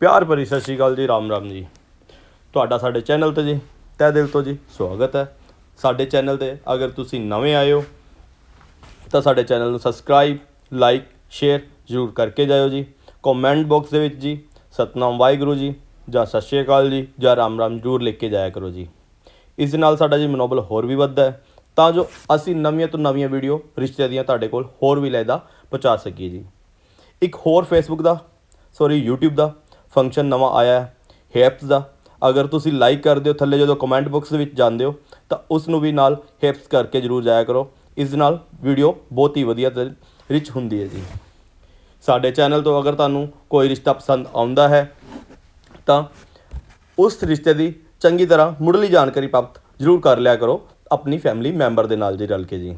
ਪਿਆਰ ਭਰੀ ਸਤਿ ਸ਼੍ਰੀ ਅਕਾਲ ਜੀ, ਰਾਮ ਰਾਮ ਜੀ। ਤੁਹਾਡਾ ਸਾਡੇ ਚੈਨਲ ਤੇ ਜੀ, ਤਹਿ ਦਿਲ ਤੋਂ ਜੀ ਸਵਾਗਤ ਹੈ। ਸਾਡੇ ਚੈਨਲ ਤੇ ਅਗਰ ਤੁਸੀਂ ਨਵੇਂ ਆਏ ਹੋ, ਤਾਂ ਸਾਡੇ ਚੈਨਲ ਨੂੰ ਸਬਸਕ੍ਰਾਈਬ, ਲਾਈਕ, ਸ਼ੇਅਰ ਜ਼ਰੂਰ ਕਰਕੇ ਜਾਇਓ ਜੀ। ਕਮੈਂਟ ਬਾਕਸ ਦੇ ਵਿੱਚ ਜੀ, ਸਤਨਾਮ ਵਾਹਿਗੁਰੂ ਜੀ, ਜਾਂ ਸਤਿ ਸ਼੍ਰੀ ਅਕਾਲ ਜੀ, ਜਾਂ ਰਾਮ ਰਾਮ ਜ਼ਰੂਰ ਲਿਖ ਕੇ ਜਾਇਆ ਕਰੋ ਜੀ। ਇਸ ਦੇ ਨਾਲ ਸਾਡਾ ਜੀ ਮਨੋਬਲ ਹੋਰ ਵੀ ਵੱਧਦਾ ਹੈ, ਤਾਂ ਜੋ ਅਸੀਂ ਨਵੀਆਂ ਤੋਂ ਨਵੀਆਂ ਵੀਡੀਓ ਰਿਸ਼ਤੇ ਦੀਆਂ ਤੁਹਾਡੇ ਕੋਲ ਹੋਰ ਵੀ ਲੈਦਾ ਪਹੁੰਚਾ ਸਕੀਏ ਜੀ। ਇੱਕ ਹੋਰ ਫੇਸਬੁੱਕ ਦਾ ਸੌਰੀ YouTube ਦਾ ਫੰਕਸ਼ਨ ਨਵਾਂ ਆਇਆ ਹੈ ਹੈਪਸ ਦਾ। ਅਗਰ ਤੁਸੀਂ ਲਾਈਕ ਕਰਦੇ ਹੋ ਥੱਲੇ ਜਦੋਂ ਕਮੈਂਟ ਬਾਕਸ ਦੇ ਵਿੱਚ ਜਾਂਦੇ ਹੋ, ਤਾਂ ਉਸ ਨੂੰ ਵੀ ਨਾਲ ਹੈਪਸ ਕਰਕੇ ਜਰੂਰ ਜਾਇਆ ਕਰੋ। ਇਸ ਨਾਲ ਵੀਡੀਓ ਬਹੁਤ ਹੀ ਵਧੀਆ ਤੇ ਰਿਚ ਹੁੰਦੀ ਹੈ ਜੀ। ਸਾਡੇ ਚੈਨਲ ਤੋਂ ਅਗਰ ਤੁਹਾਨੂੰ ਕੋਈ ਰਿਸ਼ਤਾ ਪਸੰਦ ਆਉਂਦਾ ਹੈ, ਤਾਂ ਉਸ ਰਿਸ਼ਤੇ ਦੀ ਚੰਗੀ ਤਰ੍ਹਾਂ ਮੁੱਢਲੀ ਜਾਣਕਾਰੀ ਪ੍ਰਾਪਤ ਜ਼ਰੂਰ ਕਰ ਲਿਆ ਕਰੋ ਆਪਣੀ ਫੈਮਿਲੀ ਮੈਂਬਰ ਦੇ ਨਾਲ ਜੀ ਰਲ ਕੇ ਜੀ।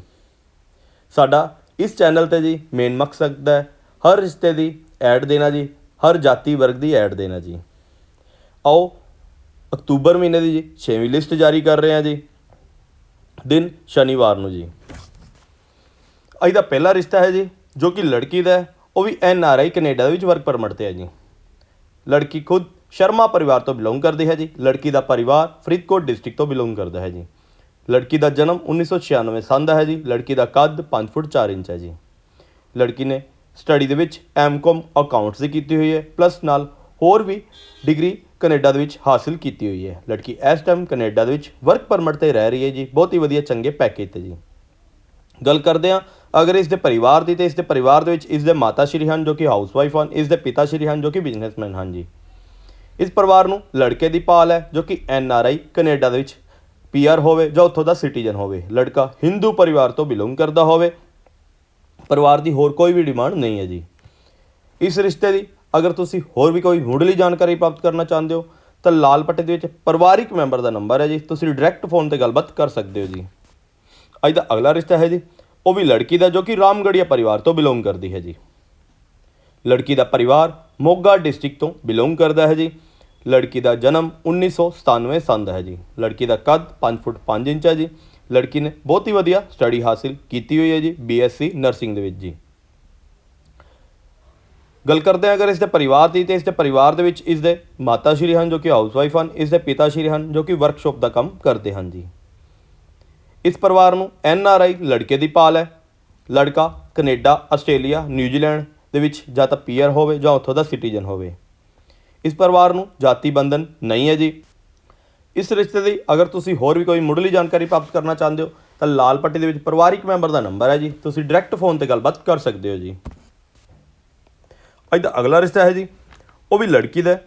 ਸਾਡਾ ਇਸ ਚੈਨਲ ਤੇ ਜੀ ਮੇਨ ਮਕਸਦ ਹੈ ਹਰ ਰਿਸ਼ਤੇ ਦੀ ਐਡ ਦੇਣਾ ਜੀ ਹਰ ਜਾਤੀ ਵਰਗ ਦੀ ਐਡ ਦੇਣਾ ਜੀ। ਆਓ, ਅਕਤੂਬਰ ਮਹੀਨੇ ਦੀ ਜੀ 6ਵੀਂ ਲਿਸਟ ਜਾਰੀ ਕਰ ਰਹੇ ਹਾਂ ਜੀ। ਦਿਨ ਸ਼ਨੀਵਾਰ ਨੂੰ ਜੀ। ਇਹਦਾ ਪਹਿਲਾ ਰਿਸ਼ਤਾ ਹੈ ਜੀ, ਜੋ ਕਿ ਲੜਕੀ ਦਾ ਉਹ ਵੀ ਐਨ ਆਰ ਆਈ ਕੈਨੇਡਾ ਦੇ ਵਿੱਚ ਵਰਕ ਪਰਮਿਟ ਤੇ ਹੈ ਜੀ। ਲੜਕੀ ਖੁਦ ਸ਼ਰਮਾ ਪਰਿਵਾਰ ਤੋਂ ਬਿਲੋਂਗ ਕਰਦੀ ਹੈ ਜੀ। ਲੜਕੀ ਦਾ ਪਰਿਵਾਰ ਫਰੀਦਕੋਟ ਡਿਸਟ੍ਰਿਕਟ ਤੋਂ ਬਿਲੋਂਗ ਕਰਦਾ ਹੈ ਜੀ। ਲੜਕੀ ਦਾ ਜਨਮ 1996 ਸੰਨ ਦਾ ਹੈ ਜੀ। ਲੜਕੀ ਦਾ ਕੱਦ 5 ਫੁੱਟ 4 ਇੰਚ ਹੈ ਜੀ। ਲੜਕੀ ਨੇ ਸਟੱਡੀ ਦੇ ਵਿੱਚ ਐਮਕਾਮ ਅਕਾਊਂਟਸ ਦੀ ਕੀਤੀ ਹੋਈ ਹੈ ਪਲੱਸ ਨਾਲ ਹੋਰ ਵੀ ਡਿਗਰੀ ਕੈਨੇਡਾ ਦੇ ਵਿੱਚ ਹਾਸਿਲ ਕੀਤੀ ਹੋਈ ਹੈ। ਲੜਕੀ ਇਸ ਟਾਈਮ ਕੈਨੇਡਾ ਦੇ ਵਿੱਚ ਵਰਕ ਪਰਮਿਟ ਤੇ ਰਹਿ ਰਹੀ ਹੈ ਜੀ। ਬਹੁਤ ਹੀ ਵਧੀਆ, ਚੰਗੇ ਪੈਕੇਜ ਤੇ ਜੀ। ਗੱਲ ਕਰਦੇ ਹਾਂ, ਅਗਰ ਇਸ ਦੇ ਪਰਿਵਾਰ ਦੀ ਤੇ ਇਸ ਦੇ ਪਰਿਵਾਰ ਦੇ ਵਿੱਚ ਇਸ ਦੇ ਮਾਤਾ ਸ਼੍ਰੀ ਹਨ ਜੋ ਕਿ ਹਾਊਸਵਾਈਫ ਹਨ ਇਸ ਦੇ ਪਿਤਾ ਸ਼੍ਰੀ ਹਨ ਜੋ ਕਿ ਬਿਜ਼ਨਸਮੈਨ ਹਨ ਜੀ। ਇਸ ਪਰਿਵਾਰ ਨੂੰ ਲੜਕੇ ਦੀ ਪਾਲ ਹੈ ਜੋ ਕਿ ਐਨ ਆਰ ਆਈ ਕੈਨੇਡਾ ਦੇ ਵਿੱਚ ਪੀਆਰ ਹੋਵੇ ਜਾਂ ਉੱਥੋਂ ਦਾ ਸਿਟੀਜ਼ਨ ਹੋਵੇ। ਲੜਕਾ ਹਿੰਦੂ ਪਰਿਵਾਰ ਤੋਂ ਬਿਲੋਂਗ ਕਰਦਾ ਹੋਵੇ। ਪਰਿਵਾਰ ਦੀ ਹੋਰ ਕੋਈ ਵੀ ਡਿਮਾਂਡ ਨਹੀਂ ਹੈ ਜੀ। ਇਸ ਰਿਸ਼ਤੇ ਦੀ ਅਗਰ ਤੁਸੀਂ ਹੋਰ ਵੀ ਕੋਈ ਮੁੱਢਲੀ ਜਾਣਕਾਰੀ ਪ੍ਰਾਪਤ ਕਰਨਾ ਚਾਹੁੰਦੇ ਹੋ, ਤਾਂ ਲਾਲ ਪੱਟੇ ਦੇ ਵਿੱਚ ਪਰਿਵਾਰਿਕ ਮੈਂਬਰ ਦਾ ਨੰਬਰ ਹੈ ਜੀ। ਤੁਸੀਂ ਡਾਇਰੈਕਟ ਫੋਨ ਤੇ ਗੱਲਬਾਤ ਕਰ ਸਕਦੇ ਹੋ ਜੀ। ਅੱਜ ਦਾ ਅਗਲਾ ਰਿਸ਼ਤਾ ਹੈ ਜੀ। ਉਹ ਵੀ ਲੜਕੀ ਦਾ, ਜੋ ਕਿ ਰਾਮਗੜੀਆ ਪਰਿਵਾਰ ਤੋਂ ਬਿਲੋਂਗ ਕਰਦੀ ਹੈ ਜੀ। ਲੜਕੀ ਦਾ ਪਰਿਵਾਰ ਮੋਗਾ ਡਿਸਟ੍ਰਿਕਟ ਤੋਂ ਬਿਲੋਂਗ ਕਰਦਾ ਹੈ ਜੀ। ਲੜਕੀ ਦਾ ਜਨਮ 1997 ਸੰਨ ਦਾ ਹੈ ਜੀ। ਲੜਕੀ ਦਾ ਕੱਦ 5 ਫੁੱਟ 5 ਇੰਚ ਹੈ ਜੀ। ਲੜਕੀ ਨੇ ਬਹੁਤ ਹੀ ਵਧੀਆ ਸਟੱਡੀ ਹਾਸਿਲ ਕੀਤੀ ਹੋਈ ਹੈ ਜੀ ਬੀਐਸਸੀ ਨਰਸਿੰਗ ਦੇ ਵਿੱਚ ਜੀ। ਗੱਲ ਕਰਦੇ ਹਾਂ ਅਗਰ ਇਸ ਦੇ ਪਰਿਵਾਰ ਦੀ, ਤੇ ਇਸ ਦੇ ਪਰਿਵਾਰ ਦੇ ਵਿੱਚ ਇਸ ਦੇ ਮਾਤਾ ਸ਼੍ਰੀ ਹਨ ਜੋ ਕਿ ਹਾਊਸਵਾਈਫ ਹਨ, ਇਸ ਦੇ ਪਿਤਾ ਸ਼੍ਰੀ ਹਨ ਜੋ ਕਿ ਵਰਕਸ਼ਾਪ ਦਾ ਕੰਮ ਕਰਦੇ ਹਨ ਜੀ। ਇਸ ਪਰਿਵਾਰ ਨੂੰ ਐਨ ਆਰ ਆਈ ਲੜਕੇ ਦੀ ਪਾਲ ਹੈ। ਲੜਕਾ ਕੈਨੇਡਾ, ਆਸਟ੍ਰੇਲੀਆ, ਨਿਊਜ਼ੀਲੈਂਡ ਦੇ ਵਿੱਚ ਜਾਂ ਤਾਂ ਪੀਅਰ ਹੋਵੇ ਜਾਂ ਉੱਥੋਂ ਦਾ ਸਿਟੀਜ਼ਨ ਹੋਵੇ। ਇਸ ਪਰਿਵਾਰ ਨੂੰ ਜਾਤੀ ਬੰਧਨ ਨਹੀਂ ਹੈ ਜੀ। ਇਸ ਰਿਸ਼ਤੇ ਦੀ ਅਗਰ ਤੁਸੀਂ ਹੋਰ ਵੀ ਕੋਈ ਮੁੱਢਲੀ ਜਾਣਕਾਰੀ ਪ੍ਰਾਪਤ ਕਰਨਾ ਚਾਹੁੰਦੇ ਹੋ, ਤਾਂ ਲਾਲ ਪੱਟੀ ਦੇ ਵਿੱਚ ਪਰਿਵਾਰਿਕ ਮੈਂਬਰ ਦਾ ਨੰਬਰ ਹੈ ਜੀ। ਤੁਸੀਂ ਡਾਇਰੈਕਟ ਫੋਨ ਤੇ ਗੱਲਬਾਤ ਕਰ ਸਕਦੇ ਹੋ ਜੀ। ਅੱਜ ਦਾ ਅਗਲਾ ਰਿਸ਼ਤਾ ਹੈ ਜੀ, ਉਹ ਵੀ ਲੜਕੀ ਦਾ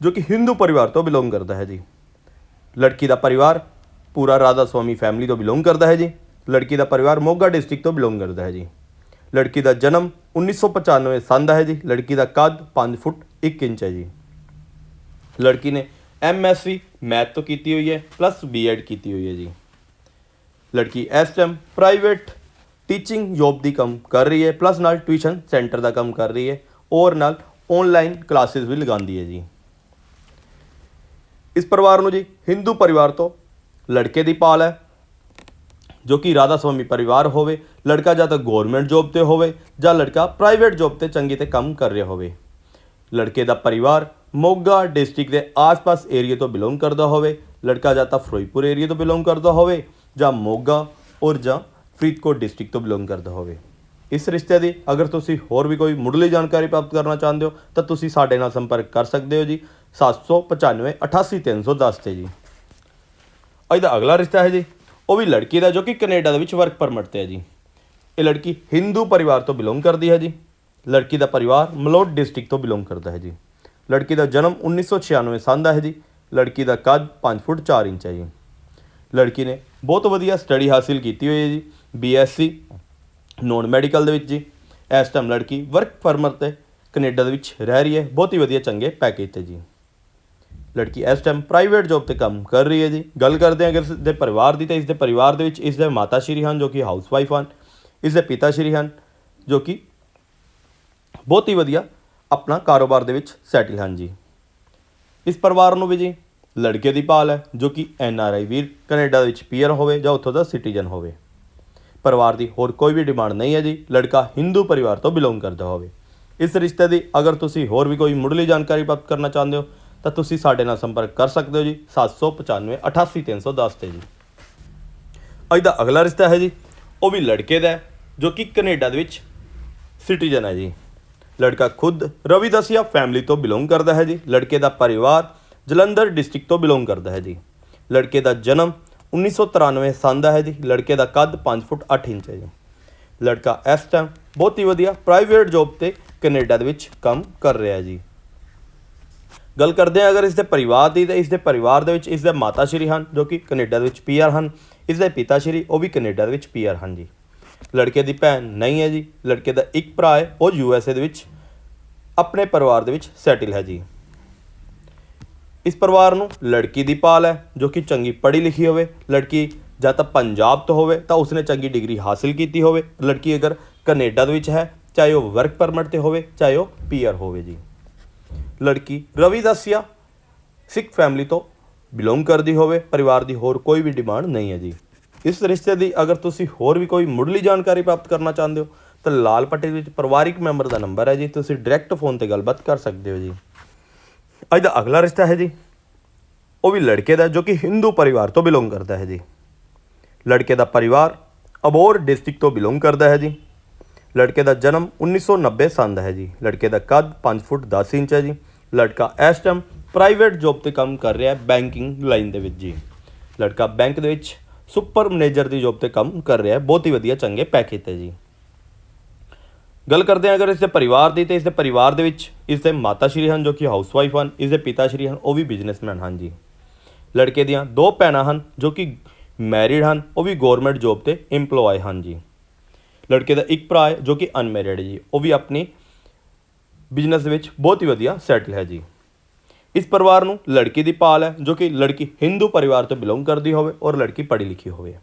ਜੋ ਕਿ ਹਿੰਦੂ ਪਰਿਵਾਰ ਤੋਂ ਬਿਲੋਂਗ ਕਰਦਾ ਹੈ ਜੀ। ਲੜਕੀ ਦਾ ਪਰਿਵਾਰ ਪੂਰਾ ਰਾਧਾ ਸਵਾਮੀ ਫੈਮਿਲੀ ਤੋਂ ਬਿਲੋਂਗ ਕਰਦਾ ਹੈ ਜੀ। ਲੜਕੀ ਦਾ ਪਰਿਵਾਰ ਮੋਗਾ ਡਿਸਟ੍ਰਿਕਟ ਤੋਂ ਬਿਲੋਂਗ ਕਰਦਾ ਹੈ ਜੀ। ਲੜਕੀ ਦਾ ਜਨਮ 1995 ਸੰਨ ਦਾ ਹੈ ਜੀ। ਲੜਕੀ ਦਾ ਕੱਦ 5 ਫੁੱਟ 1 ਇੰਚ ਹੈ ਜੀ। ਲੜਕੀ ਨੇ ਐਮਐਸਸੀ ਮੈਥ ਤੋਂ ਕੀਤੀ ਹੋਈ ਹੈ ਪਲੱਸ ਬੀਐਡ ਕੀਤੀ ਹੋਈ ਹੈ ਜੀ। ਲੜਕੀ ਇਸ ਟਾਈਮ ਪ੍ਰਾਈਵੇਟ ਟੀਚਿੰਗ ਜੌਬ ਦੀ ਕੰਮ ਕਰ ਰਹੀ ਹੈ ਪਲੱਸ ਨਾਲ ਟਿਊਸ਼ਨ ਸੈਂਟਰ ਦਾ ਕੰਮ ਕਰ ਰਹੀ ਹੈ, ਔਰ ਨਾਲ ਆਨਲਾਈਨ ਕਲਾਸਿਸ ਵੀ ਲਗਾਉਂਦੀ ਹੈ ਜੀ। ਇਸ ਪਰਿਵਾਰ ਨੂੰ ਜੀ ਹਿੰਦੂ ਪਰਿਵਾਰ ਤੋਂ ਲੜਕੇ ਦੀ ਪਾਲ ਹੈ, ਜੋ ਕਿ ਰਾਧਾ ਸਵਾਮੀ ਪਰਿਵਾਰ ਹੋਵੇ, ਲੜਕਾ ਜਾਂ ਤਾਂ ਗਵਰਨਮੈਂਟ ਜੌਬ ਤੇ ਹੋਵੇ ਜਾਂ ਲੜਕਾ ਪ੍ਰਾਈਵੇਟ ਜੌਬ ਤੇ ਚੰਗੀ ਤੇ ਕੰਮ ਕਰ ਰਿਹਾ ਹੋਵੇ। ਲੜਕੇ ਦਾ ਪਰਿਵਾਰ ਮੋਗਾ ਡਿਸਟ੍ਰਿਕਟ ਦੇ ਆਸ-ਪਾਸ ਏਰੀਆ ਤੋਂ ਬਿਲੋਂਗ ਕਰਦਾ ਹੋਵੇ, ਲੜਕਾ ਜਾਂ ਤਾਂ ਫਿਰੋਜ਼ਪੁਰ ਏਰੀਆ ਤੋਂ ਬਿਲੋਂਗ ਕਰਦਾ ਹੋਵੇ ਜਾਂ ਮੋਗਾ ਔਰ ਜਾਂ ਫਰੀਦਕੋਟ ਡਿਸਟ੍ਰਿਕਟ ਤੋਂ ਬਿਲੋਂਗ ਕਰਦਾ ਹੋਵੇ। ਇਸ ਰਿਸ਼ਤੇ ਦੀ ਅਗਰ ਤੁਸੀਂ ਹੋਰ ਵੀ ਕੋਈ ਮੁੱਢਲੀ ਜਾਣਕਾਰੀ ਪ੍ਰਾਪਤ ਕਰਨਾ ਚਾਹੁੰਦੇ ਹੋ, ਤਾਂ ਤੁਸੀਂ ਸਾਡੇ ਨਾਲ ਸੰਪਰਕ ਕਰ ਸਕਦੇ ਹੋ ਜੀ। 795 88310 ਤੇ ਜੀ। ਅੱਜ ਦਾ ਅਗਲਾ ਰਿਸ਼ਤਾ ਹੈ ਜੀ, ਉਹ ਵੀ ਲੜਕੀ ਦਾ ਜੋ ਕਿ ਕੈਨੇਡਾ ਦੇ ਵਿੱਚ ਵਰਕ ਪਰਮਿਟ ਤੇ ਹੈ ਜੀ। ਇਹ ਲੜਕੀ ਹਿੰਦੂ ਪਰਿਵਾਰ ਤੋਂ ਬਿਲੋਂਗ ਕਰਦੀ ਹੈ ਜੀ। ਲੜਕੀ ਦਾ ਪਰਿਵਾਰ ਮਲੋਟ ਡਿਸਟ੍ਰਿਕਟ ਤੋਂ ਬਿਲੋਂਗ ਕਰਦਾ ਹੈ ਜੀ। ਲੜਕੀ ਦਾ ਜਨਮ 1996 ਸਾਲ ਦਾ ਹੈ ਜੀ। ਲੜਕੀ ਦਾ ਕੱਦ 5 ਫੁੱਟ 4 ਇੰਚ ਹੈ ਜੀ। ਲੜਕੀ ਨੇ ਬਹੁਤ ਵਧੀਆ ਸਟੱਡੀ ਹਾਸਿਲ ਕੀਤੀ ਹੋਈ ਹੈ ਜੀ ਬੀਐਸਸੀ ਨੋਨ ਮੈਡੀਕਲ ਦੇ ਵਿੱਚ ਜੀ। ਇਸ ਟਾਈਮ ਲੜਕੀ ਵਰਕ ਫਰਮਰ ਤੇ ਕੈਨੇਡਾ ਦੇ ਵਿੱਚ ਰਹਿ ਰਹੀ ਹੈ। ਬਹੁਤ ਹੀ ਵਧੀਆ ਚੰਗੇ ਪੈਕੇਜ ਤੇ ਜੀ। ਲੜਕੀ ਇਸ ਟਾਈਮ ਪ੍ਰਾਈਵੇਟ ਜੌਬ ਤੇ ਕੰਮ ਕਰ ਰਹੀ ਹੈ ਜੀ। ਗੱਲ ਕਰਦੇ ਹਾਂ ਅਗਰ ਇਸ ਦੇ ਪਰਿਵਾਰ ਦੀ, ਤਾਂ ਇਸ ਦੇ ਪਰਿਵਾਰ ਦੇ ਵਿੱਚ ਇਸ ਦੇ ਮਾਤਾ ਸ਼੍ਰੀ ਹਨ ਜੋ ਕਿ ਹਾਊਸਵਾਈਫ ਹਨ, ਇਸ ਦੇ ਪਿਤਾ ਸ਼੍ਰੀ ਹਨ ਜੋ ਕਿ ਬਹੁਤ ਹੀ ਵਧੀਆ ਆਪਣਾ ਕਾਰੋਬਾਰ ਦੇ ਵਿੱਚ ਸੈਟਲ ਹਨ ਜੀ। ਇਸ ਪਰਿਵਾਰ ਨੂੰ ਵੀ ਜੀ ਲੜਕੇ ਦੀ ਭਾਲ ਹੈ, ਜੋ ਕਿ ਐਨ ਆਰ ਆਈ ਵੀਰ ਕੈਨੇਡਾ ਦੇ ਵਿੱਚ ਪੀਅਰ ਹੋਵੇ ਜਾਂ ਉੱਥੋਂ ਦਾ ਸਿਟੀਜ਼ਨ ਹੋਵੇ। ਪਰਿਵਾਰ ਦੀ ਹੋਰ ਕੋਈ ਵੀ ਡਿਮਾਂਡ ਨਹੀਂ ਹੈ ਜੀ, ਲੜਕਾ ਹਿੰਦੂ ਪਰਿਵਾਰ ਤੋਂ ਬਿਲੋਂਗ ਕਰਦਾ ਹੋਵੇ। ਇਸ ਰਿਸ਼ਤੇ ਦੀ ਅਗਰ ਤੁਸੀਂ ਹੋਰ ਵੀ ਕੋਈ ਮੁੱਢਲੀ ਜਾਣਕਾਰੀ ਪ੍ਰਾਪਤ ਕਰਨਾ ਚਾਹੁੰਦੇ ਹੋ, ਤਾਂ ਤੁਸੀਂ ਸਾਡੇ ਨਾਲ ਸੰਪਰਕ ਕਰ ਸਕਦੇ ਹੋ ਜੀ 795 88310 ਤੇ ਜੀ। ਅੱਜ ਦਾ ਅਗਲਾ ਰਿਸ਼ਤਾ ਹੈ ਜੀ, ਉਹ ਵੀ ਲੜਕੇ ਦਾ ਜੋ ਕਿ ਕੈਨੇਡਾ ਦੇ ਵਿੱਚ ਸਿਟੀਜ਼ਨ ਹੈ ਜੀ। ਲੜਕਾ ਖੁਦ ਰਵੀ ਦਸੀਆ ਫੈਮਿਲੀ ਤੋਂ ਬਿਲੋਂਗ ਕਰਦਾ ਹੈ ਜੀ। ਲੜਕੇ ਦਾ ਪਰਿਵਾਰ ਜਲੰਧਰ ਡਿਸਟ੍ਰਿਕਟ ਤੋਂ ਬਿਲੋਂਗ ਕਰਦਾ ਹੈ ਜੀ। ਲੜਕੇ ਦਾ ਜਨਮ 1993 ਸੰਨ ਦਾ ਹੈ ਜੀ। ਲੜਕੇ ਦਾ ਕੱਦ 5 ਫੁੱਟ 8 ਇੰਚ ਹੈ ਜੀ। ਲੜਕਾ ਇਸ ਟਾਈਮ ਬਹੁਤ ਹੀ ਵਧੀਆ ਪ੍ਰਾਈਵੇਟ ਜੌਬ ਤੇ ਕੈਨੇਡਾ ਦੇ ਵਿੱਚ ਕੰਮ ਕਰ ਰਿਹਾ ਹੈ ਜੀ। ਗੱਲ ਕਰਦੇ ਹਾਂ ਅਗਰ ਇਸ ਦੇ ਪਰਿਵਾਰ ਦੀ, ਤਾਂ ਇਸ ਦੇ ਪਰਿਵਾਰ ਦੇ ਵਿੱਚ ਇਸ ਦੇ ਮਾਤਾ ਸ਼੍ਰੀ ਹਨ, ਜੋ ਕਿ ਕੈਨੇਡਾ ਦੇ ਵਿੱਚ ਪੀਆਰ ਹਨ। ਇਸ ਦੇ ਪਿਤਾ ਸ਼੍ਰੀ ਉਹ ਵੀ ਕੈਨੇਡਾ ਦੇ ਵਿੱਚ ਪੀਆਰ ਹਨ ਜੀ। ਲੜਕੇ ਦੀ ਭੈਣ ਨਹੀਂ ਹੈ ਜੀ। ਲੜਕੇ ਦਾ ਇੱਕ ਭਰਾ ਹੈ, ਉਹ ਯੂ ਐੱਸ ਏ ਦੇ ਵਿੱਚ, ਆਪਣੇ ਪਰਿਵਾਰ ਦੇ ਵਿੱਚ ਸੈਟਲ ਹੈ ਜੀ। ਇਸ ਪਰਿਵਾਰ ਨੂੰ ਲੜਕੀ ਦੀ ਪਾਲ ਹੈ, ਜੋ ਕਿ ਚੰਗੀ ਪੜ੍ਹੀ ਲਿਖੀ ਹੋਵੇ। ਲੜਕੀ ਜਾਂ ਤਾਂ ਪੰਜਾਬ ਤੋਂ ਹੋਵੇ, ਤਾਂ ਉਸਨੇ ਚੰਗੀ ਡਿਗਰੀ ਹਾਸਿਲ ਕੀਤੀ ਹੋਵੇ। ਲੜਕੀ ਅਗਰ ਕੈਨੇਡਾ ਦੇ ਵਿੱਚ ਹੈ, ਚਾਹੇ ਉਹ ਵਰਕ ਪਰਮਿਟ ਤੇ ਹੋਵੇ, ਚਾਹੇ ਉਹ ਪੀਆਰ ਹੋਵੇ ਜੀ। ਲੜਕੀ ਰਵੀ ਦਸਿਆ ਸਿੱਖ ਫੈਮਿਲੀ ਤੋਂ ਬਿਲੋਂਗ ਕਰਦੀ ਹੋਵੇ, ਪਰਿਵਾਰ ਦੀ ਹੋਰ ਕੋਈ ਵੀ ਡਿਮਾਂਡ ਨਹੀਂ ਹੈ ਜੀ। ਇਸ ਰਿਸ਼ਤੇ ਦੀ ਅਗਰ ਤੁਸੀਂ ਹੋਰ ਵੀ ਕੋਈ ਮੁੱਢਲੀ ਜਾਣਕਾਰੀ ਪ੍ਰਾਪਤ ਕਰਨਾ ਚਾਹੁੰਦੇ ਹੋ, ਤਾਂ ਲਾਲ ਪੱਟੀ ਵਿੱਚ ਪਰਿਵਾਰਿਕ ਮੈਂਬਰ ਦਾ ਨੰਬਰ ਹੈ ਜੀ। ਤੁਸੀਂ ਡਾਇਰੈਕਟ ਫੋਨ ਤੇ ਗੱਲਬਾਤ ਕਰ ਸਕਦੇ ਹੋ ਜੀ। ਅੱਜ ਦਾ ਅਗਲਾ ਰਿਸ਼ਤਾ ਹੈ ਜੀ। ਉਹ ਵੀ ਲੜਕੇ ਦਾ, ਜੋ ਕਿ ਹਿੰਦੂ ਪਰਿਵਾਰ ਤੋਂ ਬਿਲੋਂਗ ਕਰਦਾ ਹੈ ਜੀ। ਲੜਕੇ ਦਾ ਪਰਿਵਾਰ ਅਬੋਰ ਡਿਸਟ੍ਰਿਕਟ ਤੋਂ ਬਿਲੋਂਗ ਕਰਦਾ ਹੈ ਜੀ। ਲੜਕੇ ਦਾ ਜਨਮ 1990 ਸਾਲ ਦਾ ਹੈ ਜੀ। ਲੜਕੇ ਦਾ ਕੱਦ 5 ਫੁੱਟ 10 ਇੰਚ ਹੈ ਜੀ। ਲੜਕਾ ਇਸ ਟਾਈਮ ਪ੍ਰਾਈਵੇਟ ਜੌਬ ਤੇ ਕੰਮ ਕਰ ਰਿਹਾ ਹੈ ਬੈਂਕਿੰਗ ਲਾਈਨ ਦੇ ਵਿੱਚ ਜੀ। ਲੜਕਾ ਬੈਂਕ ਦੇ ਵਿੱਚ ਸੁਪਰ ਮੈਨੇਜਰ ਦੀ ਜੌਬ ਤੇ ਕੰਮ ਕਰ ਰਿਹਾ ਹੈ। ਬਹੁਤ ਹੀ ਵਧੀਆ, ਚੰਗੇ ਪੈਕੇਜ ਤੇ ਜੀ। ਗੱਲ ਕਰਦੇ ਹਾਂ ਅਗਰ ਇਸ ਦੇ ਪਰਿਵਾਰ ਦੀ, ਤੇ ਇਸ ਦੇ ਪਰਿਵਾਰ ਦੇ ਵਿੱਚ ਇਸ ਦੇ ਮਾਤਾ ਸ਼੍ਰੀ ਹਨ ਜੋ ਕਿ ਹਾਊਸਵਾਈਫ ਹਨ ਇਸ ਦੇ ਪਿਤਾ ਸ਼੍ਰੀ ਹਨ, ਉਹ ਵੀ ਬਿਜ਼ਨਸਮੈਨ ਹਨ ਜੀ। ਲੜਕੇ ਦੀਆਂ ਦੋ ਭੈਣਾਂ ਹਨ ਜੋ ਕਿ ਮੈਰਿਡ ਹਨ, ਉਹ ਵੀ ਗਵਰਨਮੈਂਟ ਜੌਬ ਤੇ EMPLOYE ਹਨ ਜੀ। ਲੜਕੇ ਦਾ ਇੱਕ ਭਰਾ ਹੈ ਜੋ ਕਿ ਅਨਮੈਰਿਡ ਹੈ ਜੀ। ਉਹ ਵੀ ਆਪਣੀ ਬਿਜ਼ਨਸ ਦੇ ਵਿੱਚ ਬਹੁਤ ਹੀ ਵਧੀਆ ਸੈਟਲ ਹੈ ਜੀ। ਇਸ ਪਰਿਵਾਰ ਨੂੰ ਲੜਕੀ ਦੀ ਪਾਲ ਹੈ, ਜੋ ਕਿ ਲੜਕੀ ਹਿੰਦੂ ਪਰਿਵਾਰ ਤੋਂ ਬਿਲੋਂਗ ਕਰਦੀ ਹੋਵੇ ਔਰ ਲੜਕੀ ਪੜ੍ਹੀ ਲਿਖੀ ਹੋਵੇ।